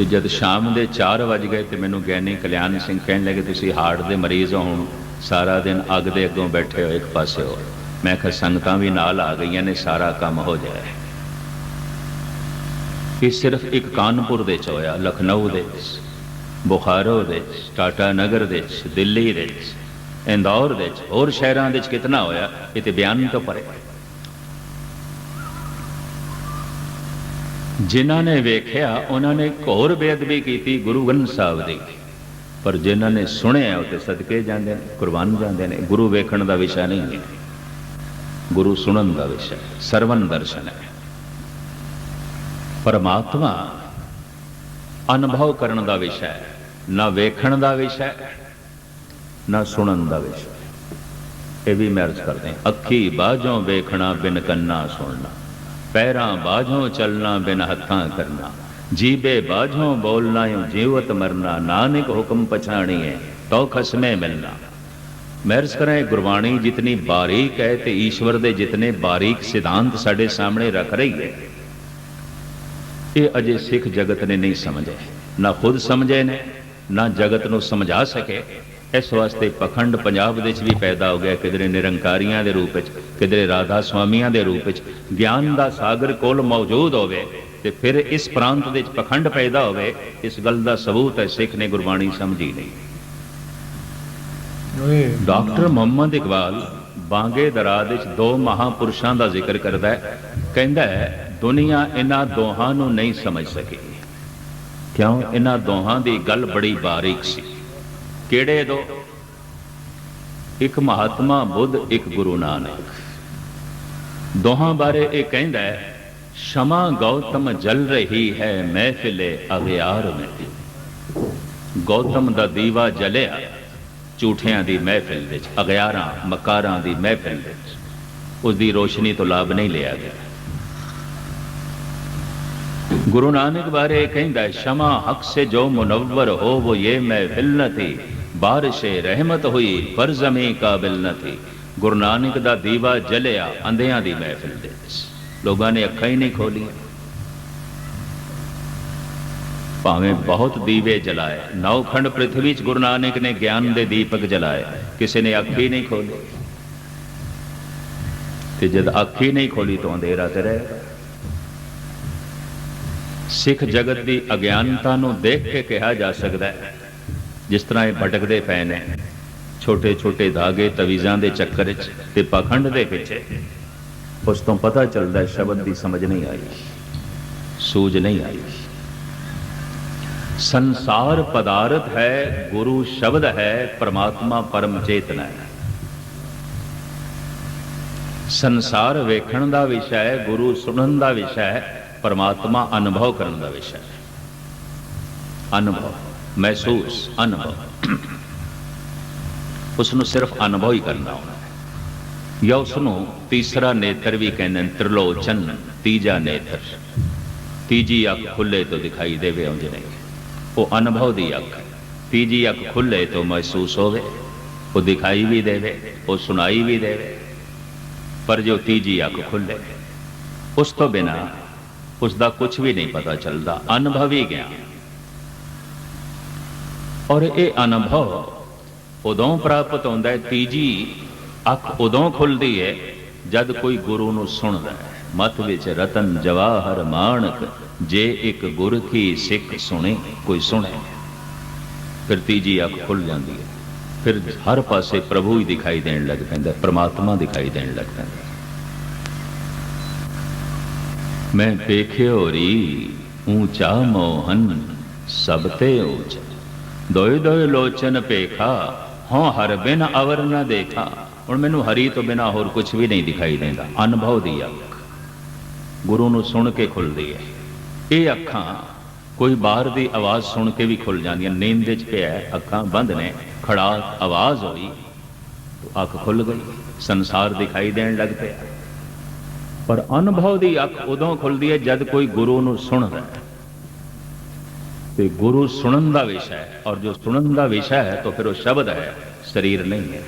ਤੇ ਜਦ ਸ਼ਾਮ ਦੇ 4 ਵਜ ਗਏ ਤੇ ਮੈਨੂੰ ਗਿਆਨੀ ਕਲਿਆਣ ਸਿੰਘ ਕਹਿਣ ਲੱਗੇ, ਤੁਸੀਂ ਹਾਰਟ ਦੇ ਮਰੀਜ਼ ਹੋ, ਹੁਣ ਸਾਰਾ ਦਿਨ ਅੱਗ ਦੇ ਅੱਗੋਂ ਬੈਠੇ ਹੋ ਇੱਕ ਪਾਸੇ ਹੋ। ਮੈਂ ਕਿਹਾ, ਸੰਗਤਾਂ ਵੀ ਨਾਲ ਆ ਗਈਆਂ ਨੇ, ਸਾਰਾ ਕੰਮ ਹੋ ਜਾਏ ਇਹ ਸਿਰਫ ਇੱਕ ਕਾਨਪੁਰ ਦੇ ਚ ਹੋਇਆ, ਲਖਨਊ ਦੇ ਵਿੱਚ ਬੁਖਾਰੋ ਦੇ ਵਿੱਚ ਟਾਟਾ ਨਗਰ ਦੇ ਵਿੱਚ ਦਿੱਲੀ ਦੇ ਵਿੱਚ ਇੰਦੌਰ ਦੇ ਵਿੱਚ ਹੋਰ ਸ਼ਹਿਰਾਂ ਦੇ ਵਿੱਚ ਕਿਤਨਾ ਹੋਇਆ, ਇਹ ਤੇ ਬਿਆਨ ਤੋਂ ਪਰੇ। ਜਿਨ੍ਹਾਂ ਨੇ ਵੇਖਿਆ, ਉਹਨਾਂ ਨੇ ਘੋਰ ਬੇਅਦਬੀ ਕੀਤੀ ਗੁਰੂ ਗ੍ਰੰਥ ਸਾਹਿਬ ਦੀ। ਪਰ ਜਿਨ੍ਹਾਂ ਨੇ ਸੁਣਿਆ ਉਹ ਤੇ ਸਦਕੇ ਜਾਂਦੇ ਨੇ, ਕੁਰਬਾਨ ਜਾਂਦੇ ਨੇ। ਗੁਰੂ ਵੇਖਣ ਦਾ ਵਿਸ਼ਾ ਨਹੀਂ ਹੈ। ਗੁਰੂ ਸੁਣਨ ਦਾ ਵਿਸ਼ਾ ਹੈ ਸਰਵਨ ਦਰਸ਼ਨ ਹੈ। ਪਰਮਾਤਮਾ ਅਨੁਭਵ ਕਰਨ ਦਾ ਵਿਸ਼ਾ ਹੈ, ਨਾ ਵੇਖਣ ਦਾ ਵਿਸ਼ਾ ਹੈ, ਨਾ ਸੁਣਨ ਦਾ ਵਿਸ਼ਾ ਇਹ ਵੀ ਮੈਂ ਅਰਜ਼ ਕਰਦੇ ਹਾਂ, ਅੱਖੀ ਬਾਝੋਂ ਵੇਖਣਾ, ਬਿਨ ਕੰਨਾ ਸੁਣਨਾ। ਪੈਰਾਂ ਬਾਝੋਂ ਚੱਲਣਾ, ਬਿਨ ਹੱਥਾਂ ਕਰਨਾ। ਜੀਬੇ ਬਾਝੋਂ ਬੋਲਣਾ ਯੋ ਜੀਵਤ ਮਰਨਾ, ਨਾਨਕ ਹੁਕਮ ਪਛਾਣੀਏ ਤੋ ਖਸਮੇ ਮਿਲਣਾ। ਮੈਂ ਕਰਾਂ ਗੁਰਬਾਣੀ ਜਿਤਨੀ ਬਾਰੀਕ ਹੈ ਤੇ ਈਸ਼ਵਰ ਦੇ ਜਿਤਨੇ ਬਾਰੀਕ ਸਿਧਾਂਤ ਸਾਡੇ ਸਾਹਮਣੇ ਰੱਖ ਰਹੀ ਹੈ, ਇਹ ਅਜੇ ਸਿੱਖ ਜਗਤ ਨੇ ਨਹੀਂ ਸਮਝਿਆ। ਨਾ ਖੁਦ ਸਮਝੇ ਨੇ, ਨਾ ਜਗਤ ਨੂੰ ਸਮਝਾ ਸਕੇ। ਇਸ ਵਾਸਤੇ ਪਖੰਡ ਪੰਜਾਬ ਦੇ ਵਿੱਚ ਵੀ ਪੈਦਾ ਹੋ ਗਿਆ ਕਿਧਰੇ ਨਿਰੰਕਾਰੀਆਂ ਦੇ ਰੂਪ ਵਿੱਚ ਕਿਧਰੇ ਰਾਧਾ ਸਵਾਮੀਆਂ ਦੇ ਰੂਪ ਵਿੱਚ ਗਿਆਨ ਦਾ ਸਾਗਰ ਕੋਲ ਮੌਜੂਦ ਹੋਵੇ ਤੇ ਫਿਰ ਇਸ ਪ੍ਰਾਂਤ ਦੇ ਵਿੱਚ ਪਖੰਡ ਪੈਦਾ ਹੋਵੇ ਇਸ ਗੱਲ ਦਾ ਸਬੂਤ ਹੈ ਸਿੱਖ ਨੇ ਗੁਰਬਾਣੀ ਸਮਝੀ ਨਹੀਂ। ਡਾਕਟਰ ਮੁਹੰਮਦ ਇਕਬਾਲ ਬਾਂਗੇ ਦਰਾ ਵਿੱਚ ਦੋ ਮਹਾਪੁਰਸ਼ਾਂ ਦਾ ਜ਼ਿਕਰ ਕਰਦਾ ਹੈ ਕਹਿੰਦਾ ਹੈ ਦੁਨੀਆ ਇਹਨਾਂ ਦੋਹਾਂ ਨੂੰ ਨਹੀਂ ਸਮਝ ਸਕੀ। ਕਿਉਂ? ਇਹਨਾਂ ਦੋਹਾਂ ਦੀ ਗੱਲ ਬੜੀ ਬਾਰੀਕ ਸੀ। ਕਿਹੜੇ ਦੋ ਇੱਕ ਮਹਾਤਮਾ ਬੁੱਧ, ਇੱਕ ਗੁਰੂ ਨਾਨਕ। ਦੋਹਾਂ ਬਾਰੇ ਇਹ ਕਹਿੰਦਾ ਹੈ, ਸ਼ਮਾ ਗੌਤਮ ਜਲ ਰਹੀ ਹੈ ਮਹਿਫਿਲੇ ਅਗਿਆਰ ਵਿੱਚ ਗੌਤਮ ਦਾ ਦੀਵਾ ਜਲਿਆ ਝੂਠਿਆਂ ਦੀ ਮਹਿਫਿਲ ਵਿੱਚ, ਅਗਿਆਰਾਂ ਮਕਾਰਾਂ ਦੀ ਮਹਿਫਿਲ ਵਿੱਚ। ਉਸ ਦੀ ਰੋਸ਼ਨੀ ਤੋਂ ਲਾਭ ਨਹੀਂ ਲਿਆ ਗਿਆ। ਗੁਰੂ ਨਾਨਕ ਬਾਰੇ ਕਹਿੰਦਾ ਸ਼ਮਾ ਹਕ ਸੇ ਜੋ ਮੁਨਵਰ ਹੋ ਉਹ ਇਹ ਮਹਿਫਿਲ ਨਤੀ ਬਾਰਿਸ਼ ਰਹਿਮਤ ਹੋਈ, ਪਰ ਜ਼ਮੇ ਕਾਬਿਲ ਨਾ ਥੀ। ਗੁਰੂ ਨਾਨਕ ਦਾ ਦੀਵਾ ਜਲਿਆ, ਅੰਧਿਆਂ ਦੀ ਮਹਿਫਿਲ ਦੇ ਵਿੱਚ। ਲੋਕਾਂ ਨੇ ਅੱਖਾਂ ਹੀ ਨਹੀਂ ਖੋਲੀਆਂ। ਭਾਵੇਂ ਬਹੁਤ ਦੀਵੇ ਜਲਾਏ, ਨੌਖੰਡ ਪ੍ਰithvi ਚ ਗੁਰੂ ਨਾਨਕ ਨੇ ਗਿਆਨ ਦੇ ਦੀਪਕ ਜਲਾਏ, ਕਿਸੇ ਨੇ ਅੱਖ ਹੀ ਨਹੀਂ ਖੋਲੀ। ਤੇ ਜਦ ਅੱਖ ਹੀ ਨਹੀਂ ਖੋਲੀ ਤਾਂ ਅੰਧੇਰਾ ਤੇ ਰਹਿ ਸਿੱਖ ਜਗਤ ਦੀ ਅਗਿਆਨਤਾ ਨੂੰ ਦੇਖ ਕੇ ਕਿਹਾ ਜਾ ਸਕਦਾ ਜਿਸ ਤਰ੍ਹਾਂ ਇਹ ਭਟਕਦੇ ਪਏ ਨੇ। ਛੋਟੇ ਛੋਟੇ ਧਾਗੇ ਤਵੀਜ਼ਾਂ ਦੇ ਚੱਕਰ ਵਿੱਚ ਤੇ ਪਖੰਡ ਦੇ ਪਿੱਛੇ। ਉਸ ਤੋਂ ਪਤਾ ਚੱਲਦਾ ਸ਼ਬਦ ਦੀ ਸਮਝ ਨਹੀਂ ਆਈ। ਸੂਝ ਨਹੀਂ ਆਈ। ਸੰਸਾਰ ਪਦਾਰਥ ਹੈ, ਗੁਰੂ ਸ਼ਬਦ ਹੈ, ਪ੍ਰਮਾਤਮਾ ਪਰਮ ਚੇਤਨਾ ਹੈ। ਸੰਸਾਰ ਵੇਖਣ ਦਾ ਵਿਸ਼ਾ ਹੈ, ਗੁਰੂ ਸੁਣਨ ਦਾ ਵਿਸ਼ਾ ਹੈ, ਪਰਮਾਤਮਾ ਅਨੁਭਵ ਕਰਨ ਦਾ ਵਿਸ਼ਾ ਹੈ। ਅਨੁਭਵ। ਮਹਿਸੂਸ ਅਨੁਭਵ ਉਸ ਨੂੰ ਸਿਰਫ ਅਨੁਭਵ ਹੀ ਕਰਨਾ ਹੁੰਦਾ ਹੈ। ਜਾਂ ਉਸ ਨੂੰ ਤੀਸਰਾ ਨੇਤਰ ਵੀ ਕਹਿੰਦੇ ਨੇ, ਤ੍ਰਿਲੋਚਨ, ਤੀਜਾ ਨੇਤਰ। ਤੀਜੀ ਅੱਖ ਖੁੱਲੇ ਤੋਂ ਦਿਖਾਈ ਦੇਵੇ ਉਂਝ ਨਹੀਂ। ਉਹ ਅਨੁਭਵ ਦੀ ਅੱਖ ਤੀਜੀ ਅੱਖ ਖੁੱਲੇ ਤੋਂ ਮਹਿਸੂਸ ਹੋਵੇ, ਉਹ ਦਿਖਾਈ ਵੀ ਦੇਵੇ, ਉਹ ਸੁਣਾਈ ਵੀ ਦੇਵੇ। ਪਰ ਜੋ ਤੀਜੀ ਅੱਖ ਖੁੱਲੇ, ਉਸ ਤੋਂ ਬਿਨਾ ਉਸ ਦਾ ਕੁਝ ਵੀ ਨਹੀਂ ਪਤਾ ਚੱਲਦਾ। ਅਨੁਭਵ ਹੀ ਗਿਆ। ਔਰ ਇਹ ਅਨੁਭਵ ਉਦੋਂ ਪ੍ਰਾਪਤ ਹੁੰਦਾ ਹੈ, ਤੀਜੀ ਅੱਖ ਉਦੋਂ ਖੁੱਲਦੀ ਹੈ ਜਦ ਕੋਈ ਗੁਰੂ ਨੂੰ ਸੁਣਦਾ ਹੈ। ਮਤ ਵਿੱਚ ਰਤਨ ਜਵਾਹਰ ਮਾਣਕ, ਜੇ ਇੱਕ ਗੁਰ ਕੀ ਸਿੱਖ ਸੁਣੇ, ਕੋਈ ਸੁਣੇ। ਫਿਰ ਤੀਜੀ ਅੱਖ ਖੁੱਲ ਜਾਂਦੀ ਹੈ। ਫਿਰ ਹਰ ਪਾਸੇ ਪ੍ਰਭੂ ਹੀ ਦਿਖਾਈ ਦੇਣ ਲੱਗ ਪੈਂਦਾ ਪ੍ਰਮਾਤਮਾ ਦਿਖਾਈ ਦੇਣ ਲੱਗ ਪੈਂਦਾ ਮੈਂ ਦੇਖਿਓ ਰੀ, ਊਚਾ ਮੋਹਨ, ਸਭ ਤੇ ਊਚ। ਦੋਇ ਦੋਇ ਲੋਚਨ ਪੇਖਾ ਹਾਂ ਹਰ ਬਿਨ ਅਵਰ ਨ ਦੇਖਾ। ਹੁਣ ਮੈਨੂੰ ਹਰੀ ਤੋਂ ਬਿਨਾ ਹੋਰ ਕੁਝ ਵੀ ਨਹੀਂ ਦਿਖਾਈ ਦਿੰਦਾ, ਅਨੁਭਵ ਦੀ ਅੱਖ। ਗੁਰੂ ਨੂੰ ਸੁਣ ਕੇ ਖੁੱਲਦੀ ਹੈ। ਇਹ ਅੱਖਾਂ ਕੋਈ ਬਾਹਰ ਦੀ ਆਵਾਜ਼ ਸੁਣ ਕੇ ਵੀ ਖੁੱਲ ਜਾਂਦੀਆਂ, ਨੀਂਦ ਵਿੱਚ ਪਿਆ ਅੱਖਾਂ ਬੰਦ ਨੇ ਖੜਾ ਆਵਾਜ਼ ਹੋਈ, ਤਾਂ ਅੱਖ ਖੁੱਲ ਗਈ, ਸੰਸਾਰ ਦਿਖਾਈ ਦੇਣ ਲੱਗ ਪਿਆ। ਪਰ ਅਨੁਭਵ ਦੀ ਅੱਖ ਉਦੋਂ ਖੁੱਲਦੀ ਹੈ ਜਦ ਕੋਈ ਗੁਰੂ ਨੂੰ ਸੁਣਦਾ ਹੈ। ਤੇ ਗੁਰੂ ਸੁਣਨ ਦਾ ਵਿਸ਼ਾ ਹੈ। ਔਰ ਜੋ ਸੁਣਨ ਦਾ ਵਿਸ਼ਾ ਹੈ, ਤਾਂ ਫਿਰ ਉਹ ਸ਼ਬਦ ਹੈ, ਸਰੀਰ ਨਹੀਂ ਹੈ।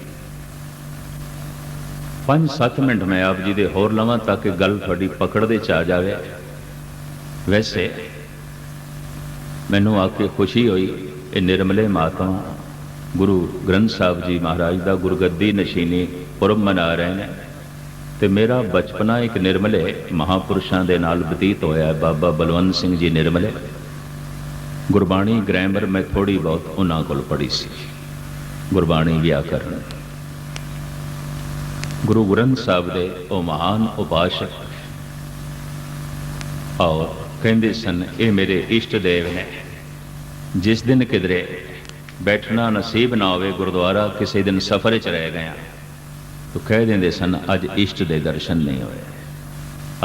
5-7 ਮਿੰਟ ਮੈਂ ਆਪ ਜੀ ਦੇ ਹੋਰ ਲਵਾਂ ਤਾਂ ਕਿ ਗੱਲ ਤੁਹਾਡੀ ਪਕੜ ਦੇ ਚ ਆ ਜਾਵੇ। ਵੈਸੇ, ਮੈਨੂੰ ਆ ਕੇ ਖੁਸ਼ੀ ਹੋਈ, ਇਹ ਨਿਰਮਲੇ ਮਾਤਮਾ ਗੁਰੂ ਗ੍ਰੰਥ ਸਾਹਿਬ ਜੀ ਮਹਾਰਾਜ ਦਾ ਗੁਰਗੱਦੀ ਨਸ਼ੀਨੀ ਪੁਰਬ ਮਨਾ ਰਹੇ ਨੇ। ਤੇ ਮੇਰਾ ਬਚਪਨਾ ਇੱਕ ਨਿਰਮਲੇ ਮਹਾਪੁਰਸ਼ਾਂ ਦੇ ਨਾਲ ਬਤੀਤ ਹੋਇਆ ਬਾਬਾ ਬਲਵੰਤ ਸਿੰਘ ਜੀ ਨਿਰਮਲੇ। ਗੁਰਬਾਣੀ ਗ੍ਰਾਮਰ ਮੈਂ ਥੋੜੀ ਬਹੁਤ ਉਹਨਾਂ ਕੋਲ ਪੜ੍ਹੀ ਸੀ। ਗੁਰਬਾਣੀ ਵਿਆਕਰਨ। ਗੁਰੂ ਗ੍ਰੰਥ ਸਾਹਿਬ ਦੇ ਉਹ ਮਹਾਨ ਉਪਾਸ਼ਕ ਔਰ ਕਹਿੰਦੇ ਸਨ, ਇਹ ਮੇਰੇ ਇਸ਼ਟ ਦੇਵ ਨੇ ਜਿਸ ਦਿਨ ਕਿਧਰੇ ਬੈਠਣਾ ਨਸੀਬ ਨਾ ਹੋਵੇ, ਗੁਰਦੁਆਰਾ ਕਿਸੇ ਦਿਨ ਸਫ਼ਰ 'ਚ ਰਹਿ ਗਿਆ। ਤਾਂ ਕਹਿ ਦਿੰਦੇ ਸਨ, ਅੱਜ ਇਸ਼ਟ ਦੇ ਦਰਸ਼ਨ ਨਹੀਂ ਹੋਏ।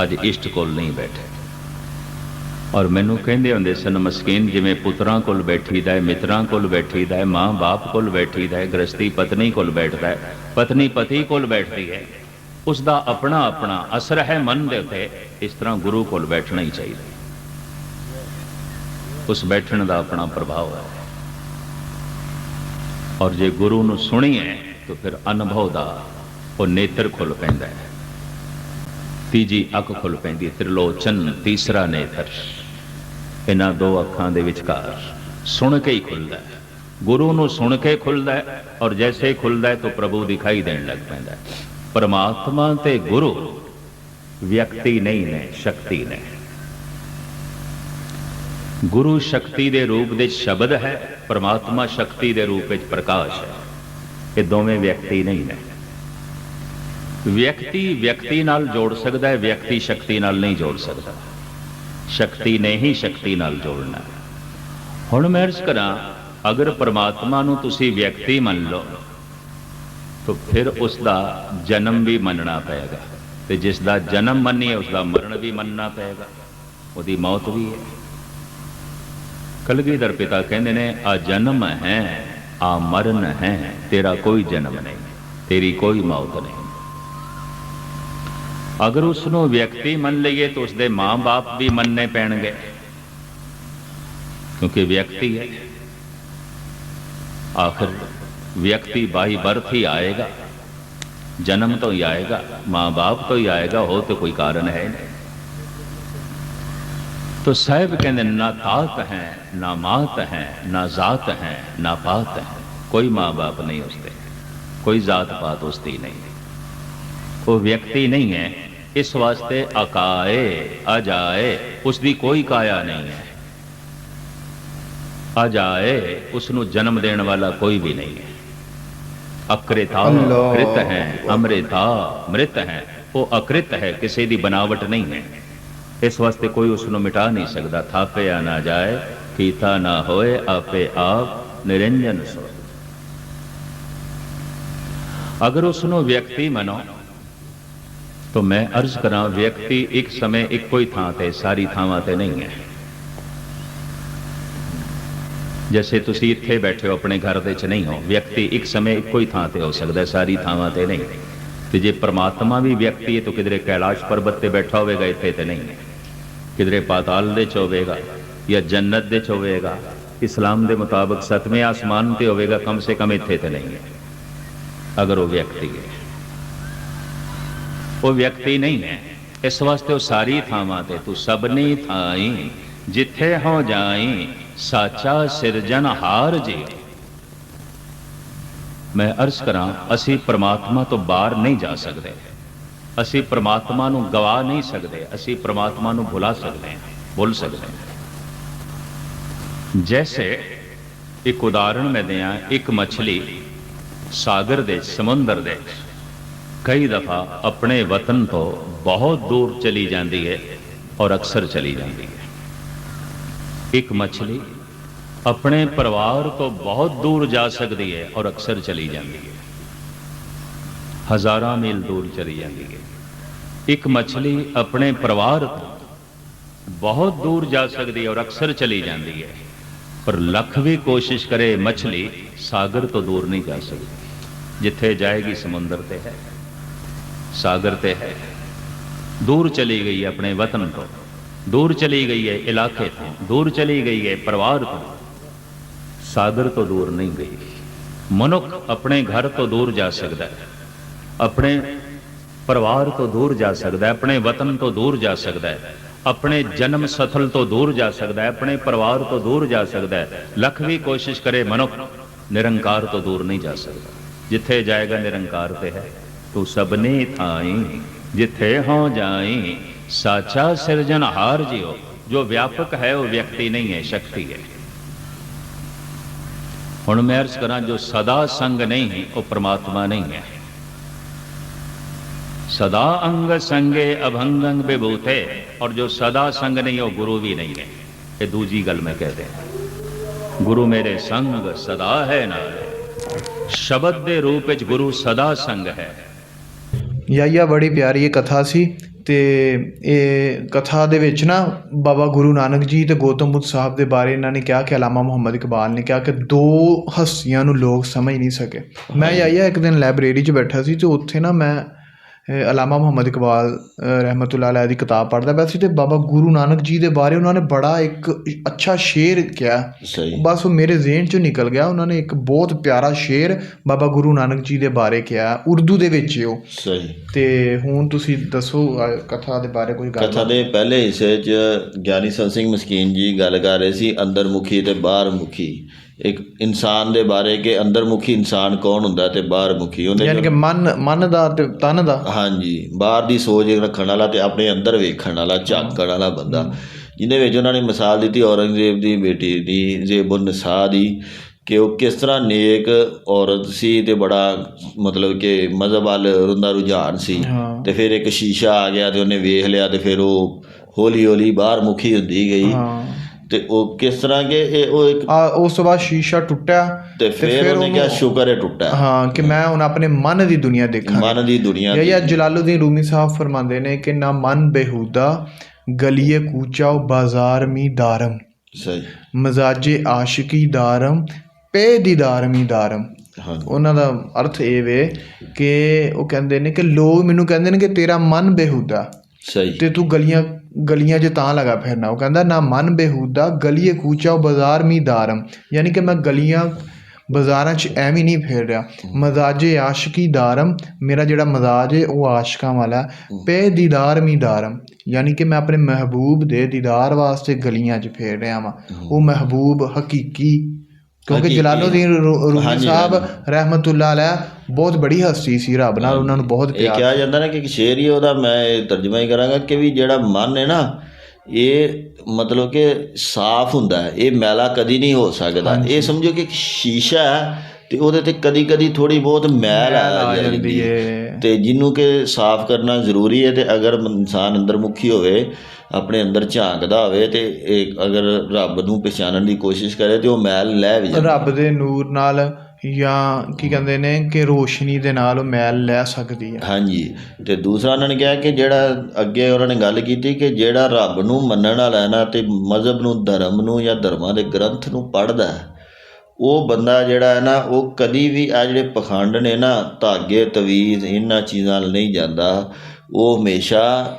ਅੱਜ ਇਸ਼ਟ ਕੋਲ ਨਹੀਂ ਬੈਠੇ। ਔਰ ਮੈਨੂੰ ਕਹਿੰਦੇ ਹੁੰਦੇ ਸਨ, ਮਸਕੀਨ ਜਿਵੇਂ ਪੁੱਤਰਾਂ ਕੋਲ ਬੈਠੀਦਾ ਹੈ, ਮਿੱਤਰਾਂ ਕੋਲ ਬੈਠੀਦਾ ਹੈ, ਮਾਂ ਬਾਪ ਕੋਲ ਬੈਠੀਦਾ ਹੈ, ਗ੍ਰਸਤੀ ਪਤਨੀ ਕੋਲ ਬੈਠਦਾ ਹੈ, ਪਤਨੀ ਪਤੀ ਕੋਲ ਬੈਠਦੀ ਹੈ। ਉਸ ਦਾ ਆਪਣਾ ਆਪਣਾ ਅਸਰ ਹੈ ਮਨ ਦੇ ਉੱਤੇ, ਇਸ ਤਰ੍ਹਾਂ ਗੁਰੂ ਕੋਲ ਬੈਠਣਾ ਹੀ ਚਾਹੀਦਾ ਉਸ ਬੈਠਣ ਦਾ ਆਪਣਾ ਪ੍ਰਭਾਵ ਹੈ। ਔਰ ਜੇ ਗੁਰੂ ਨੂੰ ਸੁਣੀਏ, ਤਾਂ ਫਿਰ ਅਨੁਭਵ ਦਾ ਉਹ ਨੇਤਰ ਖੁੱਲ ਪੈਂਦਾ ਹੈ। ਤੀਜੀ ਅੱਖ ਖੁੱਲ ਪੈਂਦੀ ਹੈ, ਤ੍ਰਿਲੋਚਨ ਤੀਸਰਾ ਨੇਤਰ। ਇਹਨਾਂ ਦੋ ਅੱਖਾਂ ਦੇ ਵਿਚਕਾਰ ਸੁਣ ਕੇ ਹੀ ਖੁੱਲਦਾ ਹੈ। ਗੁਰੂ ਨੂੰ ਸੁਣ ਕੇ ਖੁੱਲਦਾ ਹੈ ਔਰ ਜੈਸੇ ਹੀ ਖੁੱਲਦਾ ਹੈ ਤਾਂ ਪ੍ਰਭੂ ਦਿਖਾਈ ਦੇਣ ਲੱਗ ਪੈਂਦਾ ਹੈ। ਪਰਮਾਤਮਾ ਤੇ ਗੁਰੂ ਵਿਅਕਤੀ ਨਹੀਂ ਨੇ, ਸ਼ਕਤੀ ਨੇ। ਗੁਰੂ ਸ਼ਕਤੀ ਦੇ ਰੂਪ ਵਿੱਚ ਸ਼ਬਦ ਹੈ, ਪਰਮਾਤਮਾ ਸ਼ਕਤੀ ਦੇ ਰੂਪ ਵਿੱਚ ਪ੍ਰਕਾਸ਼ ਹੈ। ਇਹ ਦੋਵੇਂ ਵਿਅਕਤੀ ਨਹੀਂ ਨੇ। ਵਿਅਕਤੀ ਵਿਅਕਤੀ ਨਾਲ ਜੋੜ ਸਕਦਾ ਹੈ, ਵਿਅਕਤੀ ਸ਼ਕਤੀ ਨਾਲ ਨਹੀਂ ਜੋੜ ਸਕਦਾ। ਸ਼ਕਤੀ ਨੇ ਹੀ ਸ਼ਕਤੀ ਨਾਲ ਜੋੜਨਾ। ਹੁਣ ਮੈਂ ਅਰਜ਼ ਕਰਾਂ, ਅਗਰ ਪਰਮਾਤਮਾ ਨੂੰ ਤੁਸੀਂ ਵਿਅਕਤੀ ਮੰਨ ਲਓ, ਤਾਂ ਫਿਰ ਉਸ ਦਾ ਜਨਮ ਵੀ ਮੰਨਣਾ ਪਏਗਾ ਤੇ ਜਿਸ ਦਾ ਜਨਮ ਮੰਨੀਏ ਉਸ ਦਾ ਮਰਨ ਵੀ ਮੰਨਣਾ ਪਏਗਾ। ਉਹਦੀ ਮੌਤ ਵੀ ਹੈ। ਕਲਗੀਧਰ ਪਿਤਾ ਕਹਿੰਦੇ ਨੇ, ਆ ਜਨਮ ਹੈ, ਆ ਮਰਨ ਹੈ, ਤੇਰਾ ਕੋਈ ਜਨਮ ਨਹੀਂ, ਤੇਰੀ ਕੋਈ ਮੌਤ ਨਹੀਂ। ਅਗਰ ਉਸ ਨੂੰ ਵਿਅਕਤੀ ਮੰਨ ਲਈਏ ਤਾਂ ਉਸ ਦੇ ਮਾਂ-ਬਾਪ ਵੀ ਮੰਨਣੇ ਪੈਣਗੇ ਕਿਉਂਕਿ ਵਿਅਕਤੀ ਹੈ ਆਖਰ ਵਿਅਕਤੀ ਬਾਈ ਬਰਥ ਹੀ ਆਏਗਾ ਜਨਮ ਤੋਂ ਹੀ ਆਏਗਾ ਮਾਂ-ਬਾਪ ਤੋਂ ਹੀ ਆਏਗਾ ਹੋ ਤੇ ਕੋਈ ਕਾਰਨ ਹੈ ਨਹੀਂ तो साहब कहते ना तात है ना मात है ना जात है ना पात है कोई माँ बाप नहीं उसते कोई जात पात उसकी नहीं वो व्यक्ति नहीं है ਇਸ ਵਾਸਤੇ ਅਕਾਏ ਅਜਾਏ ਉਸ ਦੀ ਕੋਈ ਕਾਇਆ ਨਹੀਂ ਹੈ। ਅਜਾਏ ਉਸ ਨੂੰ ਜਨਮ ਦੇਣ ਵਾਲਾ ਕੋਈ ਵੀ ਨਹੀਂ ਹੈ। ਅਕ੍ਰਿਤਾ ਕ੍ਰਿਤ ਹੈ ਅਮ੍ਰਿਤਾ ਮ੍ਰਿਤ ਹੈ ਉਹ ਅਕ੍ਰਿਤ ਹੈ ਕਿਸੇ ਦੀ ਬਨਾਵਟ ਨਹੀਂ ਹੈ। ਇਸ ਵਾਸਤੇ ਕੋਈ ਉਸ ਨੂੰ ਮਿਟਾ ਨਹੀਂ ਸਕਦਾ ਥਾਪਿਆ ਨਾ ਜਾਏ ਕੀਤਾ ਨਾ ਹੋਏ ਆਪੇ ਆਪ ਨਿਰੰਜਨ ਸੋ ਅਗਰ ਉਸ ਨੂੰ ਵਿਅਕਤੀ ਮੰਨੋ ਤਾਂ ਮੈਂ ਅਰਜ਼ ਕਰਾਂ ਵਿਅਕਤੀ ਇੱਕ ਸਮੇਂ ਇੱਕੋ ਹੀ ਥਾਂ ਤੇ ਸਾਰੀ ਥਾਵਾਂ ਤੇ ਨਹੀਂ ਹੈ ਜੈਸੇ ਤੁਸੀਂ ਇੱਥੇ ਬੈਠੇ ਹੋ ਆਪਣੇ ਘਰ ਦੇ ਵਿੱਚ ਨਹੀਂ ਹੋ ਵਿਅਕਤੀ ਇੱਕ ਸਮੇਂ ਇੱਕੋ ਹੀ ਥਾਂ ਤੇ ਹੋ ਸਕਦਾ ਹੈ, ਸਾਰੀ ਥਾਵਾਂ ਤੇ ਨਹੀਂ ਤੇ ਜੇ ਪ੍ਰਮਾਤਮਾ ਵੀ ਵਿਅਕਤੀ ਹੈ ਤਾਂ ਕਿਧਰੇ ਕੈਲਾਸ਼ ਪਰਬਤ ਤੇ ਬੈਠਾ ਹੋਵੇਗਾ ਇੱਥੇ ਤੇ ਨਹੀਂ ਹੈ ਕਿਧਰੇ ਪਾਤਾਲ ਦੇ ਚ ਹੋਵੇਗਾ ਜਾਂ ਜੰਨਤ ਦੇ ਚ ਹੋਵੇਗਾ ਇਸਲਾਮ ਦੇ ਮੁਤਾਬਕ ਸਤਵੇਂ ਆਸਮਾਨ ਤੇ ਹੋਵੇਗਾ ਕਮ ਸੇ ਕਮ ਇੱਥੇ ਤੇ ਨਹੀਂ ਹੈ ਅਗਰ ਉਹ ਵਿਅਕਤੀ ਹੈ ਉਹ ਵਿਅਕਤੀ ਨਹੀਂ ਹੈ। ਇਸ ਵਾਸਤੇ ਉਹ ਸਾਰੀ ਥਾਵਾਂ ਤੇ ਤੂੰ ਸਭਨੀ ਥਾਈ, ਜਿੱਥੇ ਹੋ ਜਾਈ, ਸਾਚਾ ਸਿਰਜਣਹਾਰ ਜੀ ਮੈਂ ਅਰਜ਼ ਕਰਾਂ, ਅਸੀਂ ਪ੍ਰਮਾਤਮਾ ਤੋਂ ਬਾਹਰ ਨਹੀਂ ਜਾ ਸਕਦੇ। ਅਸੀਂ ਪ੍ਰਮਾਤਮਾ ਨੂੰ ਗਵਾ ਨਹੀਂ ਸਕਦੇ, ਅਸੀਂ ਪ੍ਰਮਾਤਮਾ ਨੂੰ ਭੁਲਾ ਸਕਦੇ ਹਾਂ, ਭੁੱਲ ਸਕਦੇ ਹਾਂ। ਜੈਸੇ ਇੱਕ ਉਦਾਹਰਣ ਮੈਂ ਦਿਆਂ, ਇੱਕ ਮੱਛਲੀ ਸਾਗਰ ਦੇ ਸਮੁੰਦਰ ਦੇ ਕਈ ਦਫਾ ਆਪਣੇ ਵਤਨ ਤੋਂ ਬਹੁਤ ਦੂਰ ਚਲੀ ਜਾਂਦੀ ਹੈ ਔਰ ਅਕਸਰ ਚਲੀ ਜਾਂਦੀ ਹੈ ਇੱਕ ਮੱਛਲੀ ਆਪਣੇ ਪਰਿਵਾਰ ਤੋਂ ਬਹੁਤ ਦੂਰ ਜਾ ਸਕਦੀ ਹੈ ਔਰ ਅਕਸਰ ਚਲੀ ਜਾਂਦੀ ਹੈ ਹਜ਼ਾਰਾਂ ਮੀਲ ਦੂਰ ਚਲੀ ਜਾਂਦੀ ਹੈ ਇੱਕ ਮੱਛਲੀ ਆਪਣੇ ਪਰਿਵਾਰ ਤੋਂ ਬਹੁਤ ਦੂਰ ਜਾ ਸਕਦੀ ਹੈ ਔਰ ਅਕਸਰ ਚਲੀ ਜਾਂਦੀ ਹੈ ਪਰ ਲੱਖ ਵੀ ਕੋਸ਼ਿਸ਼ ਕਰੇ ਮੱਛਲੀ ਸਾਗਰ ਤੋਂ ਦੂਰ ਨਹੀਂ ਜਾ ਸਕਦੀ, ਜਿੱਥੇ ਜਾਏਗੀ ਸਮੁੰਦਰ ਤੇ ਹੈ। ਸਾਗਰ ਤੇ ਹੈ ਦੂਰ ਚਲੀ ਗਈ ਹੈ ਆਪਣੇ ਵਤਨ ਤੋਂ ਦੂਰ ਚਲੀ ਗਈ ਹੈ ਇਲਾਕੇ ਤੋਂ ਦੂਰ ਚਲੀ ਗਈ ਹੈ ਪਰਿਵਾਰ ਤੋਂ ਸਾਗਰ ਤੋਂ ਦੂਰ ਨਹੀਂ ਗਈ ਮਨੁੱਖ ਆਪਣੇ ਘਰ ਤੋਂ ਦੂਰ ਜਾ ਸਕਦਾ ਹੈ ਆਪਣੇ ਪਰਿਵਾਰ ਤੋਂ ਦੂਰ ਜਾ ਸਕਦਾ ਹੈ ਆਪਣੇ ਵਤਨ ਤੋਂ ਦੂਰ ਜਾ ਸਕਦਾ ਹੈ ਆਪਣੇ ਜਨਮ ਸਥਲ ਤੋਂ ਦੂਰ ਜਾ ਸਕਦਾ ਹੈ ਆਪਣੇ ਪਰਿਵਾਰ ਤੋਂ ਦੂਰ ਜਾ ਸਕਦਾ ਹੈ ਲੱਖ ਵੀ ਕੋਸ਼ਿਸ਼ ਕਰੇ ਮਨੁੱਖ ਨਿਰੰਕਾਰ ਤੋਂ ਦੂਰ ਨਹੀਂ ਜਾ ਸਕਦਾ ਜਿੱਥੇ ਜਾਏਗਾ ਨਿਰੰਕਾਰ ਤੇ ਹੈ ਤੂੰ ਸਭਨੇ ਥਾਈ, ਜਿੱਥੇ ਹੋ ਜਾਏ ਸਾਚਾ ਸਿਰਜਣਹਾਰ ਜਿਉ, ਜੋ ਵਿਆਪਕ ਹੈ ਉਹ ਵਿਅਕਤੀ ਨਹੀਂ ਹੈ, ਸ਼ਕਤੀ ਹੈ। ਹੁਣ ਮੈਂ ਅਰਜ਼ ਕਰਾਂ, ਜੋ ਸਦਾ ਸੰਗ ਨਹੀਂ, ਉਹ ਪ੍ਰਮਾਤਮਾ ਨਹੀਂ ਹੈ। ਸਦਾ ਅੰਗ ਸੰਗੇ ਅਭੰਗੰ ਵਿਭੂਤੇ, ਔਰ ਜੋ ਸਦਾ ਸੰਗ ਨਹੀਂ, ਉਹ ਗੁਰੂ ਵੀ ਨਹੀਂ ਹੈ। ਇਹ ਦੂਜੀ ਗੱਲ ਮੈਂ ਕਹਦੇ ਗੁਰੂ ਮੇਰੇ ਸੰਗ ਸਦਾ ਹੈ ਨਾਲ ਸ਼ਬਦ ਦੇ ਰੂਪ ਵਿੱਚ ਗੁਰੂ ਸਦਾ ਸੰਗ ਹੈ। ਯਾਇਆ ਬੜੀ ਪਿਆਰੀ ਇਹ ਕਥਾ ਸੀ ਅਤੇ ਇਹ ਕਥਾ ਦੇ ਵਿੱਚ ਨਾ ਬਾਬਾ ਗੁਰੂ ਨਾਨਕ ਜੀ ਅਤੇ ਗੌਤਮ ਬੁੱਧ ਸਾਹਿਬ ਦੇ ਬਾਰੇ ਇਹਨਾਂ ਨੇ ਕਿਹਾ ਕਿ ਅਲਾਮਾ ਮੁਹੰਮਦ ਇਕਬਾਲ ਨੇ ਕਿਹਾ ਕਿ ਦੋ ਹਸਤੀਆਂ ਨੂੰ ਲੋਕ ਸਮਝ ਨਹੀਂ ਸਕੇ। ਮੈਂ ਯਾਇਆ ਇੱਕ ਦਿਨ ਲਾਇਬ੍ਰੇਰੀ 'ਚ ਬੈਠਾ ਸੀ ਅਤੇ ਉੱਥੇ ਨਾ ਮੈਂ ਅਲਾਮਾ ਮੁਹੰਮਦ ਇਕਬਾਲ ਰਹਿਮਤੁਲਲਾਹ ਅਲੈਹ ਦੀ ਕਿਤਾਬ ਪੜ੍ਹਦਾ ਪਿਆ ਸੀ ਬਾਬਾ ਗੁਰੂ ਨਾਨਕ ਜੀ ਦੇ ਬਾਰੇ ਉਹਨਾਂ ਨੇ ਬੜਾ ਇੱਕ ਅੱਛਾ ਸ਼ੇਰ ਕਿਹਾ। ਬਸ ਉਹ ਮੇਰੇ ਜ਼ਿਹਨ 'ਚੋਂ ਨਿਕਲ ਗਿਆ। ਉਹਨਾਂ ਨੇ ਇੱਕ ਬਹੁਤ ਪਿਆਰਾ ਸ਼ੇਰ ਬਾਬਾ ਗੁਰੂ ਨਾਨਕ ਜੀ ਦੇ ਬਾਰੇ ਕਿਹਾ। ਉਰਦੂ ਦੇ ਵਿੱਚ ਉਹ। ਸਹੀ। ਤੇ ਹੁਣ ਤੁਸੀਂ ਦੱਸੋ ਕਥਾ ਦੇ ਬਾਰੇ ਕੋਈ ਗੱਲ। ਕਥਾ ਦੇ ਪਹਿਲੇ ਹਿੱਸੇ 'ਚ ਗਿਆਨੀ ਸੰਤ ਸਿੰਘ ਮਸਕੀਨ ਜੀ ਗੱਲ ਕਰ ਰਹੇ ਸੀ ਅੰਦਰ ਮੁਖੀ ਤੇ ਬਾਹਰ ਮੁਖੀ ਇੱਕ ਇਨਸਾਨ ਦੇ ਬਾਰੇ ਕਿ ਅੰਦਰਮੁਖੀ ਇਨਸਾਨ ਕੌਣ ਹੁੰਦਾ ਤੇ ਬਾਹਰਮੁਖੀ ਉਹਨੇ ਯਾਨੀ ਕਿ ਮਨ ਮਨ ਦਾ ਤੇ ਤਨ ਦਾ। ਹਾਂਜੀ ਬਾਹਰ ਦੀ ਸੋਚ ਰੱਖਣ ਵਾਲਾ ਤੇ ਆਪਣੇ ਅੰਦਰ ਵੇਖਣ ਵਾਲਾ ਝਾਕਣ ਵਾਲਾ ਬੰਦਾ। ਜਿਹਦੇ ਵਿੱਚ ਉਹਨਾਂ ਨੇ ਮਿਸਾਲ ਦਿੱਤੀ ਔਰੰਗਜ਼ੇਬ ਦੀ ਬੇਟੀ ਦੀ ਜ਼ੇਬੁਨ ਨਿਸਾ ਦੀ ਕਿ ਉਹ ਕਿਸ ਤਰ੍ਹਾਂ ਨੇਕ ਔਰਤ ਸੀ ਤੇ ਬੜਾ ਮਤਲਬ ਕਿ ਮਜ਼ਹਬ ਵੱਲ ਉਹਦਾ ਰੁਝਾਨ ਸੀ। ਤੇ ਫਿਰ ਇੱਕ ਸ਼ੀਸ਼ਾ ਆ ਗਿਆ ਤੇ ਉਹਨੇ ਵੇਖ ਲਿਆ ਤੇ ਫਿਰ ਉਹ ਹੌਲੀ ਹੌਲੀ ਬਾਹਰ ਮੁਖੀ ਹੁੰਦੀ ਗਈ। ਹਾਂ। ਤੇ ਉਹ ਕਿਸ ਤਰ੍ਹਾਂ ਕਿ ਇਹ ਉਹ ਇੱਕ ਆ ਉਸ ਤੋਂ ਬਾਅਦ ਸ਼ੀਸ਼ਾ ਟੁੱਟਿਆ ਤੇ ਫਿਰ ਉਹਨੇ ਕਿਹਾ ਸ਼ੁਕਰ ਹੈ ਟੁੱਟਾ ਹਾਂ ਕਿ ਮੈਂ ਹੁਣ ਆਪਣੇ ਮਨ ਦੀ ਦੁਨੀਆ ਦੇਖਾਂ ਮਨ ਦੀ ਦੁਨੀਆ ਯਾ ਯਾ ਜਲਾਲੁਦੀਨ ਰੂਮੀ ਸਾਹਿਬ ਫਰਮਾਉਂਦੇ ਨੇ ਕਿ ਨਾ ਮਨ ਬੇਹੂਦਾ ਗਲੀਏ ਕੂਚਾ ਬਾਜ਼ਾਰ ਮੀ ਦਾਰਮ। ਸਹੀ। ਮਜ਼ਾਜੇ ਆਸ਼ਿਕੀ ਦਾਰਮ ਪੇ ਦੀਦਾਰਮੀ ਦਾਰਮ। ਹਾਂ। ਉਹਨਾਂ ਦਾ ਅਰਥ ਇਹ ਵੇ ਕਿ ਉਹ ਕਹਿੰਦੇ ਨੇ ਕਿ ਲੋਕ ਮੈਨੂੰ ਕਹਿੰਦੇ ਨੇ ਕਿ ਤੇਰਾ ਮਨ ਬੇਹੂਦਾ। ਸਹੀ। ਤੇ ਤੂੰ ਗਲੀਆਂ ਗਲੀਆਂ 'ਚ ਤਾਂ ਲਗਾ ਫਿਰਨਾ। ਉਹ ਕਹਿੰਦਾ, ਨਾ ਮਨ ਬੇਹੂਦਾ, ਗਲੀਏ ਕੂਚਾ ਬਾਜ਼ਾਰ ਮੀ ਦਾਰਮ। ਯਾਨੀ ਕਿ ਮੈਂ ਗਲੀਆਂ, ਬਾਜ਼ਾਰਾਂ 'ਚ ਐਵੇਂ ਨਹੀਂ ਫੇਰ ਰਿਹਾ। ਮਜ਼ਾਜੇ ਆਸ਼ਕੀ ਦਾਰਮ, ਮੇਰਾ ਜਿਹੜਾ ਮਜ਼ਾਜ ਹੈ ਉਹ ਆਸ਼ਕਾਂ ਵਾਲਾ। ਹੈ। ਪੇ ਦੀਦਾਰ ਮੀ ਦਾਰਮ। ਯਾਨੀ ਕਿ ਮੈਂ ਆਪਣੇ ਮਹਿਬੂਬ ਦੇ ਦੀਦਾਰ ਵਾਸਤੇ ਗਲੀਆਂ 'ਚ ਫੇਰ ਰਿਹਾ ਵਾਂ। ਉਹ ਮਹਿਬੂਬ ਹਕੀਕੀ ਕਿਉਂਕਿ ਜਲਾਲਉਦੀਨ ਰੂਮੀ ਸਾਹਿਬ ਰਹਿਮਤੁਲਲਾਹ ਅਲੈਹ ਬਹੁਤ ਬੜੀ ਹਸਤੀ ਸੀ ਰੱਬ ਨਾਲ ਉਹਨਾਂ ਨੂੰ ਬਹੁਤ ਪਿਆਰ। ਇਹ ਕਿਹਾ ਜਾਂਦਾ ਨਾ ਕਿ ਸ਼ੇਰ ਹੀ ਉਹਦਾ ਮੈਂ ਇਹ ਤਰਜਮਾ ਹੀ ਕਰਾਂਗਾ ਕਿ ਵੀ ਜਿਹੜਾ ਮਨ ਹੈ ਨਾ ਇਹ ਮਤਲਬ ਕਿ ਸਾਫ਼ ਹੁੰਦਾ ਹੈ ਇਹ ਮੈਲਾ ਕਦੀ ਨਹੀਂ ਹੋ ਸਕਦਾ। ਇਹ ਸਮਝੋ ਕਿ ਸ਼ੀਸ਼ਾ ਹੈ ਤੇ ਉਹਦੇ ਤੇ ਕਦੀ ਕਦੀ ਥੋੜੀ ਬਹੁਤ ਮੈਲ ਆ ਜਾਂਦੀ ਹੈ। ਤੇ ਜਿਹਨੂੰ ਕਿ ਸਾਫ਼ ਕਰਨਾ ਜ਼ਰੂਰੀ ਹੈ ਤੇ ਅਗਰ ਇਨਸਾਨ ਅੰਦਰਮੁਖੀ ਹੋਵੇ ਆਪਣੇ ਅੰਦਰ ਝਾਂਕਦਾ ਹੋਵੇ ਤੇ ਇਹ ਅਗਰ ਰੱਬ ਨੂੰ ਪਛਾਣਨ ਦੀ ਕੋਸ਼ਿਸ਼ ਕਰੇ ਤੇ ਉਹ ਮੈਲ ਲੈ ਵੀ ਜਾਂਦਾ। ਰੱਬ ਦੇ ਨੂਰ ਨਾਲ ਜਾਂ ਕੀ ਕਹਿੰਦੇ ਨੇ ਕਿ ਰੋਸ਼ਨੀ ਦੇ ਨਾਲ ਉਹ ਮੈਲ ਲੈ ਸਕਦੀ ਹੈ ਹਾਂਜੀ ਤੇ ਦੂਸਰਾ ਉਹਨਾਂ ਨੇ ਕਿਹਾ ਕਿ ਜਿਹੜਾ ਅੱਗੇ ਉਹਨਾਂ ਨੇ ਗੱਲ ਕੀਤੀ ਕਿ ਜਿਹੜਾ ਰੱਬ ਨੂੰ ਮੰਨਣ ਵਾਲਾ ਹੈ ਨਾ ਤੇ ਮਜ਼ਹਬ ਨੂੰ ਧਰਮ ਨੂੰ ਜਾਂ ਧਰਮਾਂ ਦੇ ਗ੍ਰੰਥ ਨੂੰ ਪੜ੍ਹਦਾ ਹੈ ਉਹ ਬੰਦਾ ਜਿਹੜਾ ਹੈ ਨਾ ਉਹ ਕਦੀ ਵੀ ਆ ਜਿਹੜੇ ਪਖੰਡ ਨੇ ਨਾ ਧਾਗੇ ਤਵੀਜ਼ ਇਹਨਾਂ ਚੀਜ਼ਾਂ ਨਾਲ ਨਹੀਂ ਜਾਂਦਾ। ਉਹ ਹਮੇਸ਼ਾ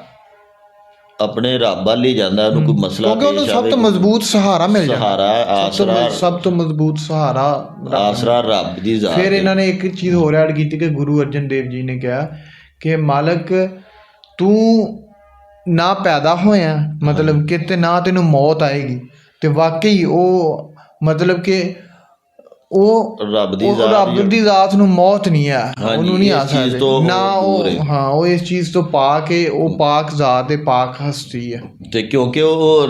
ਆਪਣੇ ਰੱਬ ਵੱਲ ਹੀ ਜਾਂਦਾ ਉਹਨੂੰ ਕੋਈ ਮਸਲਾ ਉਹਨੂੰ ਪੇਸ਼ ਸਭ ਤੋਂ ਮਜ਼ਬੂਤ ਸਹਾਰਾ ਮਿਲ ਜਾਂਦਾ। ਸਹਾਰਾ ਆਸਰਾ। ਸਭ ਤੋਂ ਮਜ਼ਬੂਤ ਸਹਾਰਾ ਆਸਰਾ ਰੱਬ ਦੀ ਜ਼ਾਤ ਫਿਰ। ਇਹਨਾਂ ਨੇ ਇੱਕ ਚੀਜ਼ ਹੋਰ ਐਡ ਕੀਤੀ ਕਿ ਗੁਰੂ ਅਰਜਨ ਦੇਵ ਜੀ ਨੇ ਕਿਹਾ ਕਿ ਮਾਲਕ ਤੂੰ ਨਾ ਪੈਦਾ ਹੋਇਆ ਮਤਲਬ ਕਿ ਤੇ ਨਾ ਤੈਨੂੰ ਮੌਤ ਆਏਗੀ। ਤੇ ਵਾਕਈ ਉਹ ਮਤਲਬ ਕਿ ਉਹ ਰੱਬ ਦੀ ਉਹ ਜ਼ਾਤ ਰੱਬ ਦੀ ਜ਼ਾਤ ਨੂੰ ਮੌਤ ਨਹੀਂ ਆ ਉਹਨੂੰ ਨਹੀਂ ਆ ਸਕਦੀ। ਤੋਂ ਨਾ ਉਹ ਹੈ। ਉਹ ਇਸ ਚੀਜ਼ ਤੋਂ ਪਾਕ ਹੈ ਉਹ ਪਾਕ ਜ਼ਾਤ ਹੈ ਪਾਕ ਹਸਤੀ ਹੈ। ਤੇ ਕਿਉਂਕਿ ਉਹ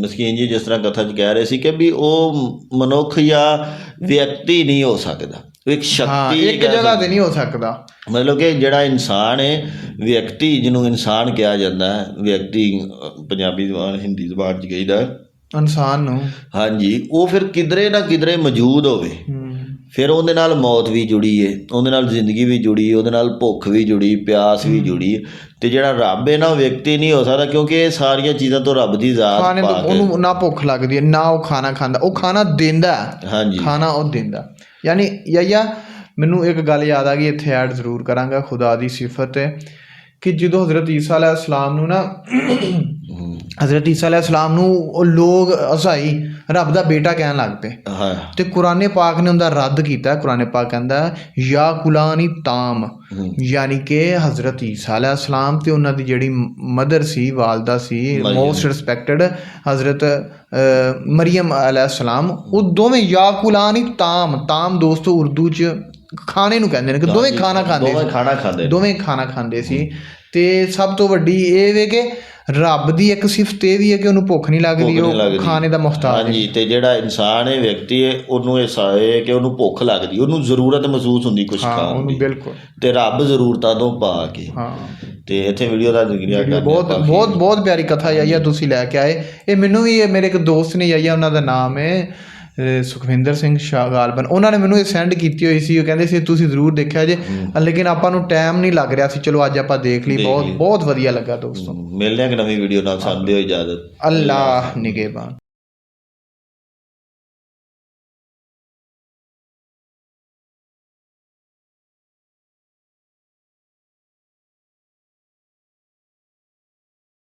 ਮਸਕੀਨ ਜੀ ਜਿਸ ਤਰ੍ਹਾਂ ਕਥਾ 'ਚ ਕਹਿ ਰਹੇ ਸੀ ਕਿ ਵੀ ਉਹ ਮਨੁੱਖ ਜਾਂ ਵਿਅਕਤੀ ਨਹੀਂ ਹੋ ਸਕਦਾ। ਇੱਕ ਸ਼ਕਤੀ ਇੱਕ ਜਗ੍ਹਾ ਤੇ ਨਹੀਂ ਹੋ ਸਕਦਾ। ਮਤਲਬ ਕਿ ਜਿਹੜਾ ਇਨਸਾਨ ਹੈ ਵਿਅਕਤੀ ਜਿਹਨੂੰ ਇਨਸਾਨ ਕਿਹਾ ਜਾਂਦਾ ਹੈ ਵਿਅਕਤੀ ਪੰਜਾਬੀ ਜ਼ਬਾਨ ਹਿੰਦੀ ਜ਼ਬਾਨ 'ਚ ਕਹੀਦਾ ਹੈ। ਇਨਸਾਨ ਨੂੰ। ਹਾਂਜੀ ਉਹ ਫਿਰ ਕਿਧਰੇ ਨਾ ਕਿਧਰੇ ਮੌਜੂਦ ਹੋਵੇ। ਫਿਰ ਉਹਦੇ ਨਾਲ ਮੌਤ ਵੀ ਜੁੜੀ ਏ ਉਹਦੇ ਨਾਲ ਜ਼ਿੰਦਗੀ ਵੀ ਜੁੜੀ ਉਹਦੇ ਨਾਲ ਭੁੱਖ ਵੀ ਜੁੜੀ ਪਿਆਸ ਵੀ ਜੁੜੀ ਤੇ ਜਿਹੜਾ ਰੱਬ ਹੈ ਨਾ ਉਹ ਵਿਅਕਤੀ ਨਹੀਂ ਹੋ ਸਕਦਾ ਕਿਉਂਕਿ ਇਹ ਸਾਰੀਆਂ ਚੀਜ਼ਾਂ ਤੋਂ ਰੱਬ ਦੀ ਜ਼ਾਤ ਖਾਣੇ ਤੋਂ ਉਹਨੂੰ ਨਾ ਭੁੱਖ ਲੱਗਦੀ ਹੈ ਨਾ ਉਹ ਖਾਣਾ ਖਾਂਦਾ। ਉਹ ਖਾਣਾ ਦਿੰਦਾ। ਹਾਂਜੀ। ਖਾਣਾ ਉਹ ਦਿੰਦਾ। ਯਾਨੀ ਯਾ ਮੈਨੂੰ ਇੱਕ ਗੱਲ ਯਾਦ ਆ ਗਈ ਇੱਥੇ ਐਡ ਜ਼ਰੂਰ ਕਰਾਂਗਾ ਖੁਦਾ ਦੀ ਸਿਫਤ ਹੈ ਕਿ ਜਦੋਂ ਹਜ਼ਰਤ ਈਸਾ ਅਲੈਹ ਸਲਾਮ ਨੂੰ ਨਾ ਹਜ਼ਰਤ ਈਸਾ ਅਲੈਹ ਸਲਾਮ ਨੂੰ ਉਹ ਲੋਕ ਅਸਾਈ ਰੱਬ ਦਾ ਬੇਟਾ ਕਹਿਣ ਲੱਗ ਪਏ। ਹਾਂ। ਤੇ ਕੁਰਾਨੇ ਪਾਕ ਨੇ ਉਹਦਾ ਰੱਦ ਕੀਤਾ। ਕੁਰਾਨੇ ਪਾਕ ਕਹਿੰਦਾ ਯਾ ਕੁਲਾਨੀ ਤਾਮ। ਯਾਨੀ ਕਿ ਹਜ਼ਰਤ ਈਸਾ ਅਲੈਹ ਸਲਾਮ ਤੇ ਉਹਨਾਂ ਦੀ ਜਿਹੜੀ ਮਦਰ ਸੀ ਵਾਲਦਾ ਸੀ। ਮੋਸਟ ਰਿਸਪੈਕਟਡ ਹਜ਼ਰਤ ਮਰੀਮ ਅਲੈਹ ਸਲਾਮ ਉਹ ਦੋਵੇਂ ਯਾ ਕੁਲਾਨੀ ਤਾਮ ਤਾਮ ਦੋਸਤੋ ਉਰਦੂ ਚ ਖਾਣੇ ਨੂੰ ਕਹਿੰਦੇ ਨੇ ਕਿ ਦੋਵੇਂ ਖਾਣਾ ਖਾਂਦੇ ਦੋਵੇਂ ਸੀ। ਖਾਣਾ ਖਾਂਦੇ। ਦੋਵੇਂ ਖਾਣਾ ਖਾਂਦੇ ਸੀ। ਤੇ ਸਭ ਤੋਂ ਵੱਡੀ ਇਹ ਵੇ ਕਿ ਰੱਬ ਦੀ ਇੱਕ ਸਿਫਤ ਇਹ ਵੀ ਹੈ ਕਿ ਉਹਨੂੰ ਭੁੱਖ ਨਹੀਂ ਲੱਗਦੀ ਉਹ। ਖਾਣੇ ਦਾ ਮੁਹਤਾਜ ਹੈ। ਹਾਂਜੀ ਤੇ ਜਿਹੜਾ ਇਨਸਾਨ ਹੈ ਵਿਅਕਤੀ ਹੈ ਉਹਨੂੰ ਇਹ ਸਾਏ ਕਿ ਉਹਨੂੰ ਭੁੱਖ ਲੱਗਦੀ ਉਹਨੂੰ ਜ਼ਰੂਰਤ ਮਹਿਸੂਸ ਹੁੰਦੀ ਕੁਝ ਹਾਂ ਖਾਣ ਉਹਨੂੰ ਦੀ। ਬਿਲਕੁਲ। ਤੇ ਰੱਬ ਜ਼ਰੂਰਤਾਂ ਤੋਂ ਪਾ ਕੇ ਹਾਂ। ਤੇ ਇੱਥੇ ਵੀਡੀਓ ਦਾ ਜ਼ਿਕਰ ਕਰਦੇ ਬਹੁਤ। ਬਹੁਤ ਬਹੁਤ ਪਿਆਰੀ ਕਥਾ ਯਾਇਆ ਤੁਸੀਂ ਲੈ ਕੇ ਆਏ। ਇਹ ਮੈਨੂੰ ਵੀ ਇਹ ਮੇਰੇ ਇੱਕ ਦੋਸਤ ਨੇ ਯਾਇਆ ਉਹਨਾਂ ਦਾ ਨਾਮ ਹੈ। ਸੁਖਵਿੰਦਰ ਸਿੰਘ ਸ਼ਾਹ ਗਾਲਬਨ ਉਹਨਾਂ ਨੇ ਮੈਨੂੰ ਇਹ ਸੈਂਡ ਕੀਤੀ ਹੋਈ ਸੀ ਉਹ ਕਹਿੰਦੇ ਸੀ ਤੁਸੀਂ ਜ਼ਰੂਰ ਦੇਖਿਆ ਜੇ। ਲੇਕਿਨ ਆਪਾਂ ਨੂੰ ਟਾਈਮ ਨਹੀਂ ਲੱਗ ਰਿਹਾ ਸੀ ਚਲੋ ਅੱਜ ਆਪਾਂ ਦੇਖ ਲਈ ਬਹੁਤ। ਬਹੁਤ ਵਧੀਆ ਲੱਗਾ ਦੋਸਤੋ। ਮਿਲਦੇ ਹਾਂ ਇੱਕ ਨਵੀਂ ਵੀਡੀਓ ਨਾਲ ਸਾਨੂੰ ਦਿਓ ਇਜਾਜ਼ਤ। ਅੱਲਾਹ ਨਿਗਹਿਬਾਨ